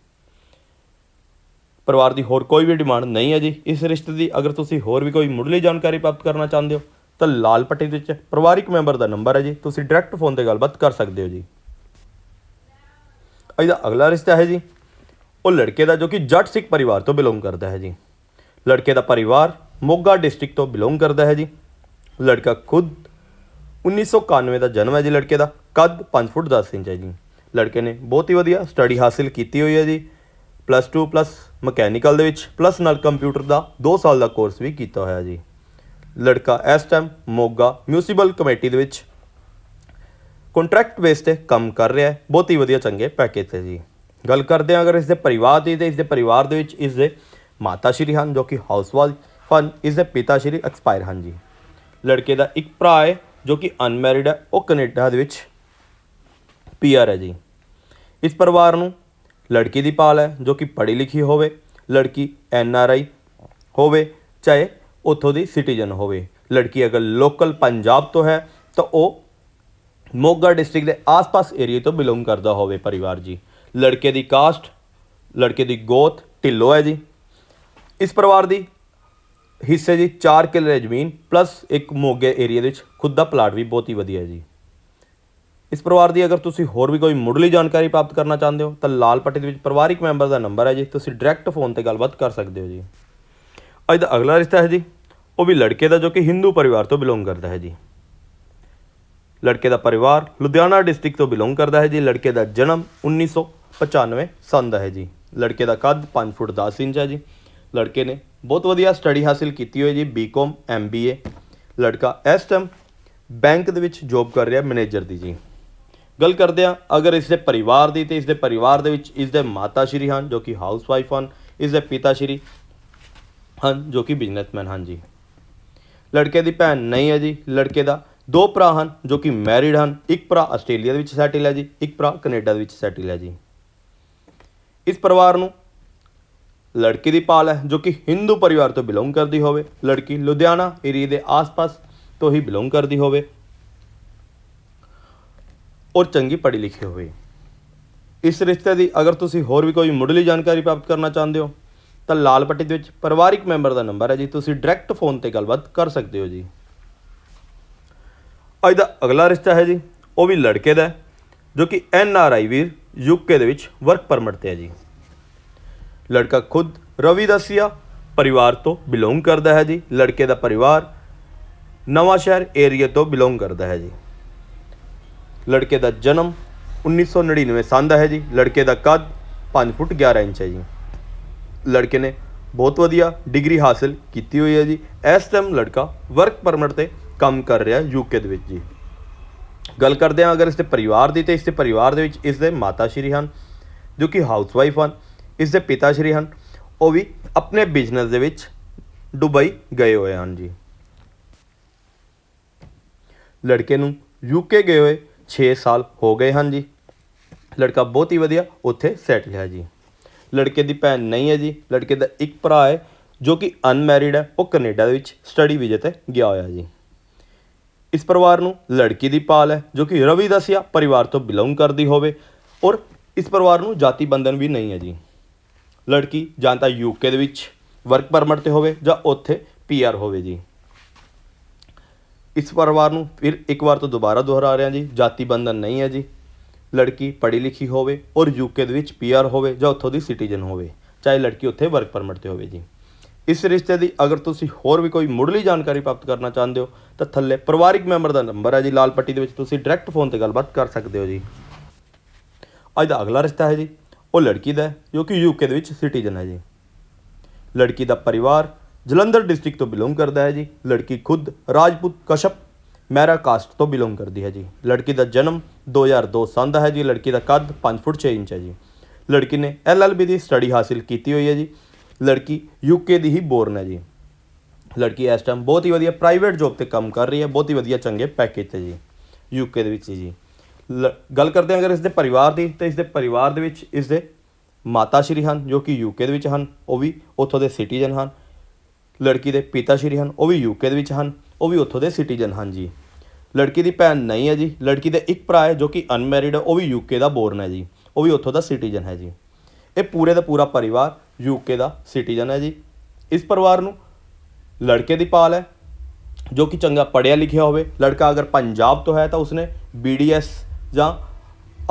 ਪਰਿਵਾਰ ਦੀ ਹੋਰ ਕੋਈ ਵੀ ਡਿਮਾਂਡ ਨਹੀਂ ਹੈ ਜੀ। ਇਸ ਰਿਸ਼ਤੇ ਦੀ ਅਗਰ ਤੁਸੀਂ ਹੋਰ ਵੀ ਕੋਈ ਮੁੱਢਲੀ ਜਾਣਕਾਰੀ ਪ੍ਰਾਪਤ ਕਰਨਾ ਚਾਹੁੰਦੇ ਹੋ, ਤਾਂ ਲਾਲ ਪੱਟੀ ਦੇ ਵਿੱਚ ਪਰਿਵਾਰਿਕ ਮੈਂਬਰ ਦਾ ਨੰਬਰ ਹੈ ਜੀ। ਤੁਸੀਂ ਡਾਇਰੈਕਟ ਫੋਨ ਤੇ ਗੱਲਬਾਤ ਕਰ ਸਕਦੇ ਹੋ ਜੀ। ਇਹਦਾ ਅਗਲਾ ਰਿਸ਼ਤਾ ਹੈ ਜੀ। ਉਹ ਲੜਕੇ ਦਾ ਜੋ ਕਿ ਜੱਟ ਸਿੱਖ ਪਰਿਵਾਰ ਤੋਂ ਬਿਲੋਂਗ ਕਰਦਾ ਹੈ ਜੀ। ਲੜਕੇ ਦਾ ਪਰਿਵਾਰ ਮੋਗਾ ਡਿਸਟ੍ਰਿਕਟ ਤੋਂ ਬਿਲੋਂਗ ਕਰਦਾ ਹੈ ਜੀ। ਲੜਕਾ ਖੁਦ 1991 ਦਾ ਜਨਮ ਹੈ ਜੀ ਲੜਕੇ ਦਾ, ਕੱਦ 5 ਫੁੱਟ 10 ਇੰਚ ਹੈ ਜੀ। ਲੜਕੇ ਨੇ ਬਹੁਤ ਹੀ ਵਧੀਆ ਸਟੱਡੀ ਹਾਸਿਲ ਕੀਤੀ ਹੋਈ ਹੈ ਜੀ ਪਲੱਸ 2 ਪਲੱਸ ਮਕੈਨੀਕਲ ਦੇ ਵਿੱਚ ਪਲੱਸ ਨਾਲ ਕੰਪਿਊਟਰ ਦਾ 2 ਸਾਲ ਦਾ ਕੋਰਸ ਵੀ ਕੀਤਾ ਹੋਇਆ ਜੀ। ਲੜਕਾ ਇਸ ਟਾਈਮ ਮੋਗਾ ਮਿਊਨਿਸਪਲ ਕਮੇਟੀ ਦੇ ਵਿੱਚ ਕੰਟਰੈਕਟ ਬੇਸ ਤੇ ਕੰਮ ਕਰ ਰਿਹਾ ਹੈ, ਬਹੁਤ ਹੀ ਵਧੀਆ ਚੰਗੇ ਪੈਕੇਜ ਤੇ ਜੀ। ਗੱਲ ਕਰਦੇ ਹਾਂ ਅਗਰ ਇਸ ਦੇ ਪਰਿਵਾਰ ਦੀ ਤੇ ਇਸ ਦੇ ਪਰਿਵਾਰ ਦੇ ਵਿੱਚ ਇਸ ਦੇ ਮਾਤਾ ਸ਼੍ਰੀ ਹਨ ਜੋ ਕਿ ਹਾਊਸਵਾਈਫ ਹਨ ਇਸ ਦੇ ਪਿਤਾ ਸ਼੍ਰੀ ਐਕਸਪਾਇਰ ਹਨ ਜੀ। ਲੜਕੇ ਦਾ ਇੱਕ ਭਰਾ ਹੈ ਜੋ ਕਿ ਅਨਮੈਰਿਡ ਹੈ, ਉਹ ਕੈਨੇਡਾ ਦੇ ਵਿੱਚ ਪੀਆਰ ਹੈ ਜੀ। ਇਸ ਪਰਿਵਾਰ ਨੂੰ ਲੜਕੀ ਦੀ ਪਾਲ ਹੈ, ਜੋ ਕਿ ਪੜ੍ਹੀ ਲਿਖੀ ਹੋਵੇ, ਲੜਕੀ ਐਨ ਆਰ ਆਈ ਹੋਵੇ, ਚਾਹੇ ਉੱਥੋਂ ਦੀ ਸਿਟੀਜ਼ਨ ਹੋਵੇ। ਲੜਕੀ ਅਗਰ ਲੋਕਲ ਪੰਜਾਬ ਤੋਂ ਹੈ, ਤਾਂ ਉਹ ਮੋਗਾ ਡਿਸਟ੍ਰਿਕਟ ਦੇ ਆਸ-ਪਾਸ ਏਰੀਆ ਤੋਂ ਬਿਲੋਂਗ ਕਰਦਾ ਹੋਵੇ ਪਰਿਵਾਰ ਜੀ। ਲੜਕੇ ਦੀ ਕਾਸਟ, ਲੜਕੇ ਦੀ ਗੋਤ ਢਿੱਲੋ ਹੈ ਜੀ। ਇਸ ਪਰਿਵਾਰ ਦੀ ਹਿੱਸੇ ਜੀ 4 ਕਿੱਲੇ ਜ਼ਮੀਨ ਪਲੱਸ ਇੱਕ ਮੋਗੇ ਏਰੀਆ ਦੇ ਵਿੱਚ ਖੁਦ ਦਾ ਪਲਾਟ ਵੀ ਬਹੁਤ ਹੀ ਵਧੀਆ ਹੈ ਜੀ। ਇਸ ਪਰਿਵਾਰ ਦੀ ਅਗਰ ਤੁਸੀਂ ਹੋਰ ਵੀ ਕੋਈ ਮੁੱਢਲੀ ਜਾਣਕਾਰੀ ਪ੍ਰਾਪਤ ਕਰਨਾ ਚਾਹੁੰਦੇ ਹੋ, ਤਾਂ ਲਾਲ ਪੱਟੀ ਦੇ ਵਿੱਚ ਪਰਿਵਾਰਿਕ ਮੈਂਬਰ ਦਾ ਨੰਬਰ ਹੈ ਜੀ। ਤੁਸੀਂ ਡਾਇਰੈਕਟ ਫੋਨ ਤੇ ਗੱਲਬਾਤ ਕਰ ਸਕਦੇ ਹੋ ਜੀ। ਅੱਜ ਦਾ ਅਗਲਾ ਰਿਸ਼ਤਾ ਹੈ ਜੀ। ਉਹ ਵੀ ਲੜਕੇ ਦਾ ਜੋ ਕਿ ਹਿੰਦੂ ਪਰਿਵਾਰ ਤੋਂ ਬਿਲੋਂਗ ਕਰਦਾ ਹੈ ਜੀ। ਲੜਕੇ ਦਾ ਪਰਿਵਾਰ ਲੁਧਿਆਣਾ ਡਿਸਟ੍ਰਿਕਟ ਤੋਂ ਬਿਲੋਂਗ ਕਰਦਾ ਹੈ ਜੀ। ਲੜਕੇ ਦਾ ਜਨਮ 1995 ਸੰਨ ਦਾ ਹੈ ਜੀ। ਲੜਕੇ ਦਾ ਕੱਦ 5 ਫੁੱਟ 10 ਇੰਚ ਹੈ ਜੀ। ਲੜਕੇ ਨੇ ਬਹੁਤ ਵਧੀਆ ਸਟੱਡੀ ਹਾਸਿਲ ਕੀਤੀ ਹੋਈ ਜੀ ਬੀਕਾਮ ਐਮਬੀਏ ਲੜਕਾ। ਇਸ ਟਾਈਮ ਬੈਂਕ ਦੇ ਵਿੱਚ ਜੌਬ ਕਰ ਰਿਹਾ ਮੈਨੇਜਰ ਦੀ ਜੀ। ਗੱਲ ਕਰਦੇ ਹਾਂ, ਅਗਰ ਇਸ ਦੇ ਪਰਿਵਾਰ ਦੀ, ਤੇ ਇਸ ਦੇ ਪਰਿਵਾਰ ਦੇ ਵਿੱਚ ਇਸ ਦੇ ਮਾਤਾ ਸ਼੍ਰੀ ਹਨ, ਜੋ ਕਿ ਹਾਊਸਵਾਈਫ ਹਨ ਇਸ ਦੇ ਪਿਤਾ ਸ਼੍ਰੀ ਹਨ, ਜੋ ਕਿ ਬਿਜ਼ਨਸਮੈਨ ਹਨ ਜੀ। ਲੜਕੇ ਦੀ ਭੈਣ ਨਹੀਂ ਹੈ ਜੀ, ਲੜਕੇ ਦਾ ਦੋ ਭਰਾ ਹਨ, ਜੋ ਕਿ ਮੈਰਿਡ ਹਨ, ਇੱਕ ਭਰਾ ਆਸਟ੍ਰੇਲੀਆ ਦੇ ਵਿੱਚ ਸੈਟਲ ਹੈ ਜੀ, ਇੱਕ ਭਰਾ ਕੈਨੇਡਾ ਦੇ ਵਿੱਚ ਸੈਟਲ ਹੈ ਜੀ। ਇਸ ਪਰਿਵਾਰ ਨੂੰ ਲੜਕੀ ਦੀ ਪਾਲ ਹੈ, ਜੋ ਕਿ ਹਿੰਦੂ ਪਰਿਵਾਰ ਤੋਂ ਬਿਲੋਂਗ ਕਰਦੀ ਹੋਵੇ। ਲੜਕੀ ਲੁਧਿਆਣਾ ਏਰੀਏ ਦੇ ਆਸ-ਪਾਸ ਤੋਂ ਹੀ ਬਿਲੋਂਗ ਕਰਦੀ ਹੋਵੇ। ਔਰ ਚੰਗੀ ਪੜ੍ਹੀ ਲਿਖੀ ਹੋਵੇ। ਇਸ ਰਿਸ਼ਤੇ ਦੀ ਅਗਰ ਤੁਸੀਂ ਹੋਰ ਵੀ ਕੋਈ ਮੁੱਢਲੀ ਜਾਣਕਾਰੀ ਪ੍ਰਾਪਤ ਕਰਨਾ ਚਾਹੁੰਦੇ ਹੋ, ਤਾਂ ਲਾਲ ਪੱਟੀ ਦੇ ਵਿੱਚ ਪਰਿਵਾਰਿਕ ਮੈਂਬਰ ਦਾ ਨੰਬਰ ਹੈ ਜੀ। ਤੁਸੀਂ ਡਾਇਰੈਕਟ ਫੋਨ ਤੇ ਗੱਲਬਾਤ ਕਰ ਸਕਦੇ ਹੋ ਜੀ। ਅੱਜ ਦਾ ਅਗਲਾ ਰਿਸ਼ਤਾ ਹੈ ਜੀ, ਉਹ ਵੀ ਲੜਕੇ ਦਾ ਜੋ ਕਿ ਐਨ ਆਰ ਆਈ ਵੀਰ ਯੂਕੇ ਦੇ ਵਿੱਚ ਵਰਕ ਪਰਮਿਟ ਤੇ ਹੈ ਜੀ। ਲੜਕਾ ਖੁਦ ਰਵੀ ਦਸੀਆ ਪਰਿਵਾਰ ਤੋਂ ਬਿਲੋਂਗ ਕਰਦਾ ਹੈ ਜੀ। ਲੜਕੇ ਦਾ ਪਰਿਵਾਰ ਨਵਾਂ ਸ਼ਹਿਰ ਏਰੀਆ ਤੋਂ ਬਿਲੋਂਗ ਕਰਦਾ ਹੈ ਜੀ। ਲੜਕੇ ਦਾ ਜਨਮ 1999 ਸੰਨ ਦਾ ਹੈ ਜੀ। ਲੜਕੇ ਦਾ ਕੱਦ 5 ਫੁੱਟ 11 ਇੰਚ ਹੈ ਜੀ। ਲੜਕੇ ਨੇ ਬਹੁਤ ਵਧੀਆ ਡਿਗਰੀ ਹਾਸਲ ਕੀਤੀ ਹੋਈ ਹੈ ਜੀ। ਇਸ ਟਾਈਮ ਲੜਕਾ ਵਰਕ ਪਰਮਿਟ ਤੇ ਕੰਮ ਕਰ ਰਿਹਾ ਯੂਕੇ ਦੇ ਵਿੱਚ ਜੀ। ਗੱਲ ਕਰਦੇ ਹਾਂ ਅਗਰ ਇਸ ਦੇ ਪਰਿਵਾਰ ਦੀ, ਤੇ ਇਸ ਦੇ ਪਰਿਵਾਰ ਦੇ ਵਿੱਚ ਇਸ ਦੇ ਮਾਤਾ ਸ਼੍ਰੀ ਹਨ, ਜੋ ਕਿ ਹਾਊਸਵਾਈਫ ਹਨ। ਇਸ ਦੇ ਪਿਤਾ ਸ਼੍ਰੀ ਹਨ। ਉਹ ਵੀ ਆਪਣੇ ਬਿਜ਼ਨਸ ਦੇ ਵਿੱਚ ਦੁਬਈ ਗਏ ਹੋਏ ਹਨ ਜੀ। ਲੜਕੇ ਨੂੰ ਯੂਕੇ ਗਏ ਹੋਏ 6 ਸਾਲ ਹੋ ਗਏ ਹਨ ਜੀ। ਲੜਕਾ ਬਹੁਤ ਹੀ ਵਧੀਆ ਉੱਥੇ ਸੈਟਲ ਹੈ ਜੀ। ਲੜਕੇ ਦੀ ਭੈਣ ਨਹੀਂ ਹੈ ਜੀ। ਲੜਕੇ ਦਾ ਇੱਕ ਭਰਾ ਹੈ ਜੋ ਕਿ ਅਨਮੈਰਿਡ ਹੈ। ਉਹ ਕੈਨੇਡਾ ਦੇ ਵਿੱਚ ਸਟੱਡੀ ਵੀਜ਼ੇ ਤੇ ਗਿਆ ਹੋਇਆ ਜੀ। ਇਸ ਪਰਿਵਾਰ ਨੂੰ ਲੜਕੀ ਦੀ ਪਾਲ ਹੈ ਜੋ ਕਿ ਰਵੀ ਦਸਿਆ ਪਰਿਵਾਰ ਤੋਂ ਬਿਲੋਂਗ ਕਰਦੀ ਹੋਵੇ ਔਰ ਇਸ ਪਰਿਵਾਰ ਨੂੰ ਜਾਤੀ ਬੰਧਨ ਵੀ ਨਹੀਂ ਹੈ ਜੀ। ਲੜਕੀ ਜਾਂ ਤਾਂ ਯੂਕੇ ਦੇ ਵਿੱਚ ਵਰਕ ਪਰਮਿਟ ਤੇ ਹੋਵੇ ਜਾਂ ਉੱਥੇ ਪੀਆਰ ਹੋਵੇ ਜੀ। ਇਸ ਪਰਿਵਾਰ ਨੂੰ ਫਿਰ ਇੱਕ ਵਾਰ ਤੋਂ ਦੁਬਾਰਾ ਦੁਹਰਾ ਰਿਹਾ ਜੀ। ਜਾਤੀ ਬੰਧਨ ਨਹੀਂ ਹੈ ਜੀ। ਲੜਕੀ ਪੜ੍ਹੀ ਲਿਖੀ ਹੋਵੇ ਔਰ ਯੂਕੇ ਦੇ ਵਿੱਚ ਪੀਆਰ ਹੋਵੇ ਜਾਂ ਉੱਥੋਂ ਦੀ ਸਿਟੀਜ਼ਨ ਹੋਵੇ, ਚਾਹੇ ਲੜਕੀ ਉੱਥੇ ਵਰਕ ਪਰਮਿਟ ਤੇ ਹੋਵੇ ਜੀ। ਇਸ ਰਿਸ਼ਤੇ ਦੀ ਅਗਰ ਤੁਸੀਂ ਹੋਰ ਵੀ ਕੋਈ ਮੁੱਢਲੀ ਜਾਣਕਾਰੀ ਪ੍ਰਾਪਤ ਕਰਨਾ ਚਾਹੁੰਦੇ ਹੋ, ਤਾਂ ਥੱਲੇ ਪਰਿਵਾਰਿਕ ਮੈਂਬਰ ਦਾ ਨੰਬਰ ਹੈ ਜੀ। ਲਾਲ ਪੱਟੀ ਦੇ ਵਿੱਚ ਤੁਸੀਂ ਡਾਇਰੈਕਟ ਫੋਨ ਤੇ ਗੱਲਬਾਤ ਕਰ ਸਕਦੇ ਹੋ ਜੀ। ਅੱਜ ਦਾ ਅਗਲਾ ਰਿਸ਼ਤਾ ਹੈ ਜੀ। ਉਹ ਲੜਕੀ ਦਾ ਹੈ, ਜੋ ਕਿ ਯੂਕੇ ਦੇ ਵਿੱਚ ਸਿਟੀਜ਼ਨ ਹੈ ਜੀ। ਲੜਕੀ ਦਾ ਪਰਿਵਾਰ ਜਲੰਧਰ ਡਿਸਟ੍ਰਿਕਟ ਤੋਂ ਬਿਲੋਂਗ ਕਰਦਾ ਹੈ ਜੀ। ਲੜਕੀ ਖੁਦ ਰਾਜਪੂਤ ਕਸ਼ਪ ਮੈਰਾ ਕਾਸਟ ਤੋਂ ਬਿਲੋਂਗ ਕਰਦੀ ਹੈ ਜੀ। ਲੜਕੀ ਦਾ ਜਨਮ 2002 ਸਾਲ ਦਾ ਹੈ ਜੀ। ਲੜਕੀ ਦਾ ਕੱਦ 5 ਫੁੱਟ 6 ਇੰਚ ਹੈ ਜੀ। ਲੜਕੀ ਨੇ ਐਲਐਲਬੀ ਦੀ ਸਟੱਡੀ ਹਾਸਿਲ ਕੀਤੀ ਹੋਈ ਹੈ ਜੀ। ਲੜਕੀ ਯੂਕੇ ਦੀ ਹੀ ਬੋਰਨ ਹੈ ਜੀ। ਲੜਕੀ ਇਸ ਟਾਈਮ ਬਹੁਤ ਹੀ ਵਧੀਆ ਪ੍ਰਾਈਵੇਟ ਜੌਬ ਤੇ ਕੰਮ ਕਰ ਰਹੀ ਹੈ। ਬਹੁਤ ਹੀ ਵਧੀਆ ਚੰਗੇ ਪੈਕੇਜ ਤੇ ਜੀ। ਯੂਕੇ ਦੇ ਵਿੱਚ ਜੀ। ਗੱਲ ਕਰਦੇ ਹਾਂ ਅਗਰ ਇਸ ਦੇ ਪਰਿਵਾਰ ਦੀ, ਤਾਂ ਇਸ ਦੇ ਪਰਿਵਾਰ ਦੇ ਵਿੱਚ ਇਸ ਦੇ ਮਾਤਾ ਸ਼੍ਰੀ ਹਨ, ਜੋ ਕਿ ਯੂਕੇ ਦੇ ਵਿੱਚ ਹਨ, ਉਹ ਵੀ ਉੱਥੋਂ ਦੇ ਸਿਟੀਜ਼ਨ ਹਨ। ਲੜਕੀ ਦੇ ਪਿਤਾ ਸ਼੍ਰੀ ਹਨ, ਉਹ ਵੀ ਯੂਕੇ ਦੇ ਵਿੱਚ ਹਨ, ਉਹ ਵੀ ਉੱਥੋਂ ਦੇ ਸਿਟੀਜ਼ਨ ਹਨ ਜੀ। ਲੜਕੀ ਦੀ ਭੈਣ ਨਹੀਂ ਹੈ ਜੀ, ਲੜਕੀ ਦੇ ਇੱਕ ਭਰਾ ਹੈ ਜੋ ਕਿ ਅਨਮੈਰਿਡ ਹੈ, ਉਹ ਵੀ ਯੂਕੇ ਦਾ ਬੋਰਨ ਹੈ ਜੀ, ਉਹ ਵੀ ਉੱਥੋਂ ਦਾ ਸਿਟੀਜ਼ਨ ਹੈ ਜੀ। ਇਹ ਪੂਰੇ ਦਾ ਪੂਰਾ ਪਰਿਵਾਰ ਯੂਕੇ ਦਾ ਸਿਟੀਜ਼ਨ ਹੈ ਜੀ। ਇਸ ਪਰਿਵਾਰ ਨੂੰ ਲੜਕੇ ਦੀ ਪਾਲ ਹੈ, ਜੋ ਕਿ ਚੰਗਾ ਪੜ੍ਹਿਆ ਲਿਖਿਆ ਹੋਵੇ। ਲੜਕਾ ਅਗਰ ਪੰਜਾਬ ਤੋਂ ਹੈ ਤਾਂ ਉਸਨੇ BDS ਜਾਂ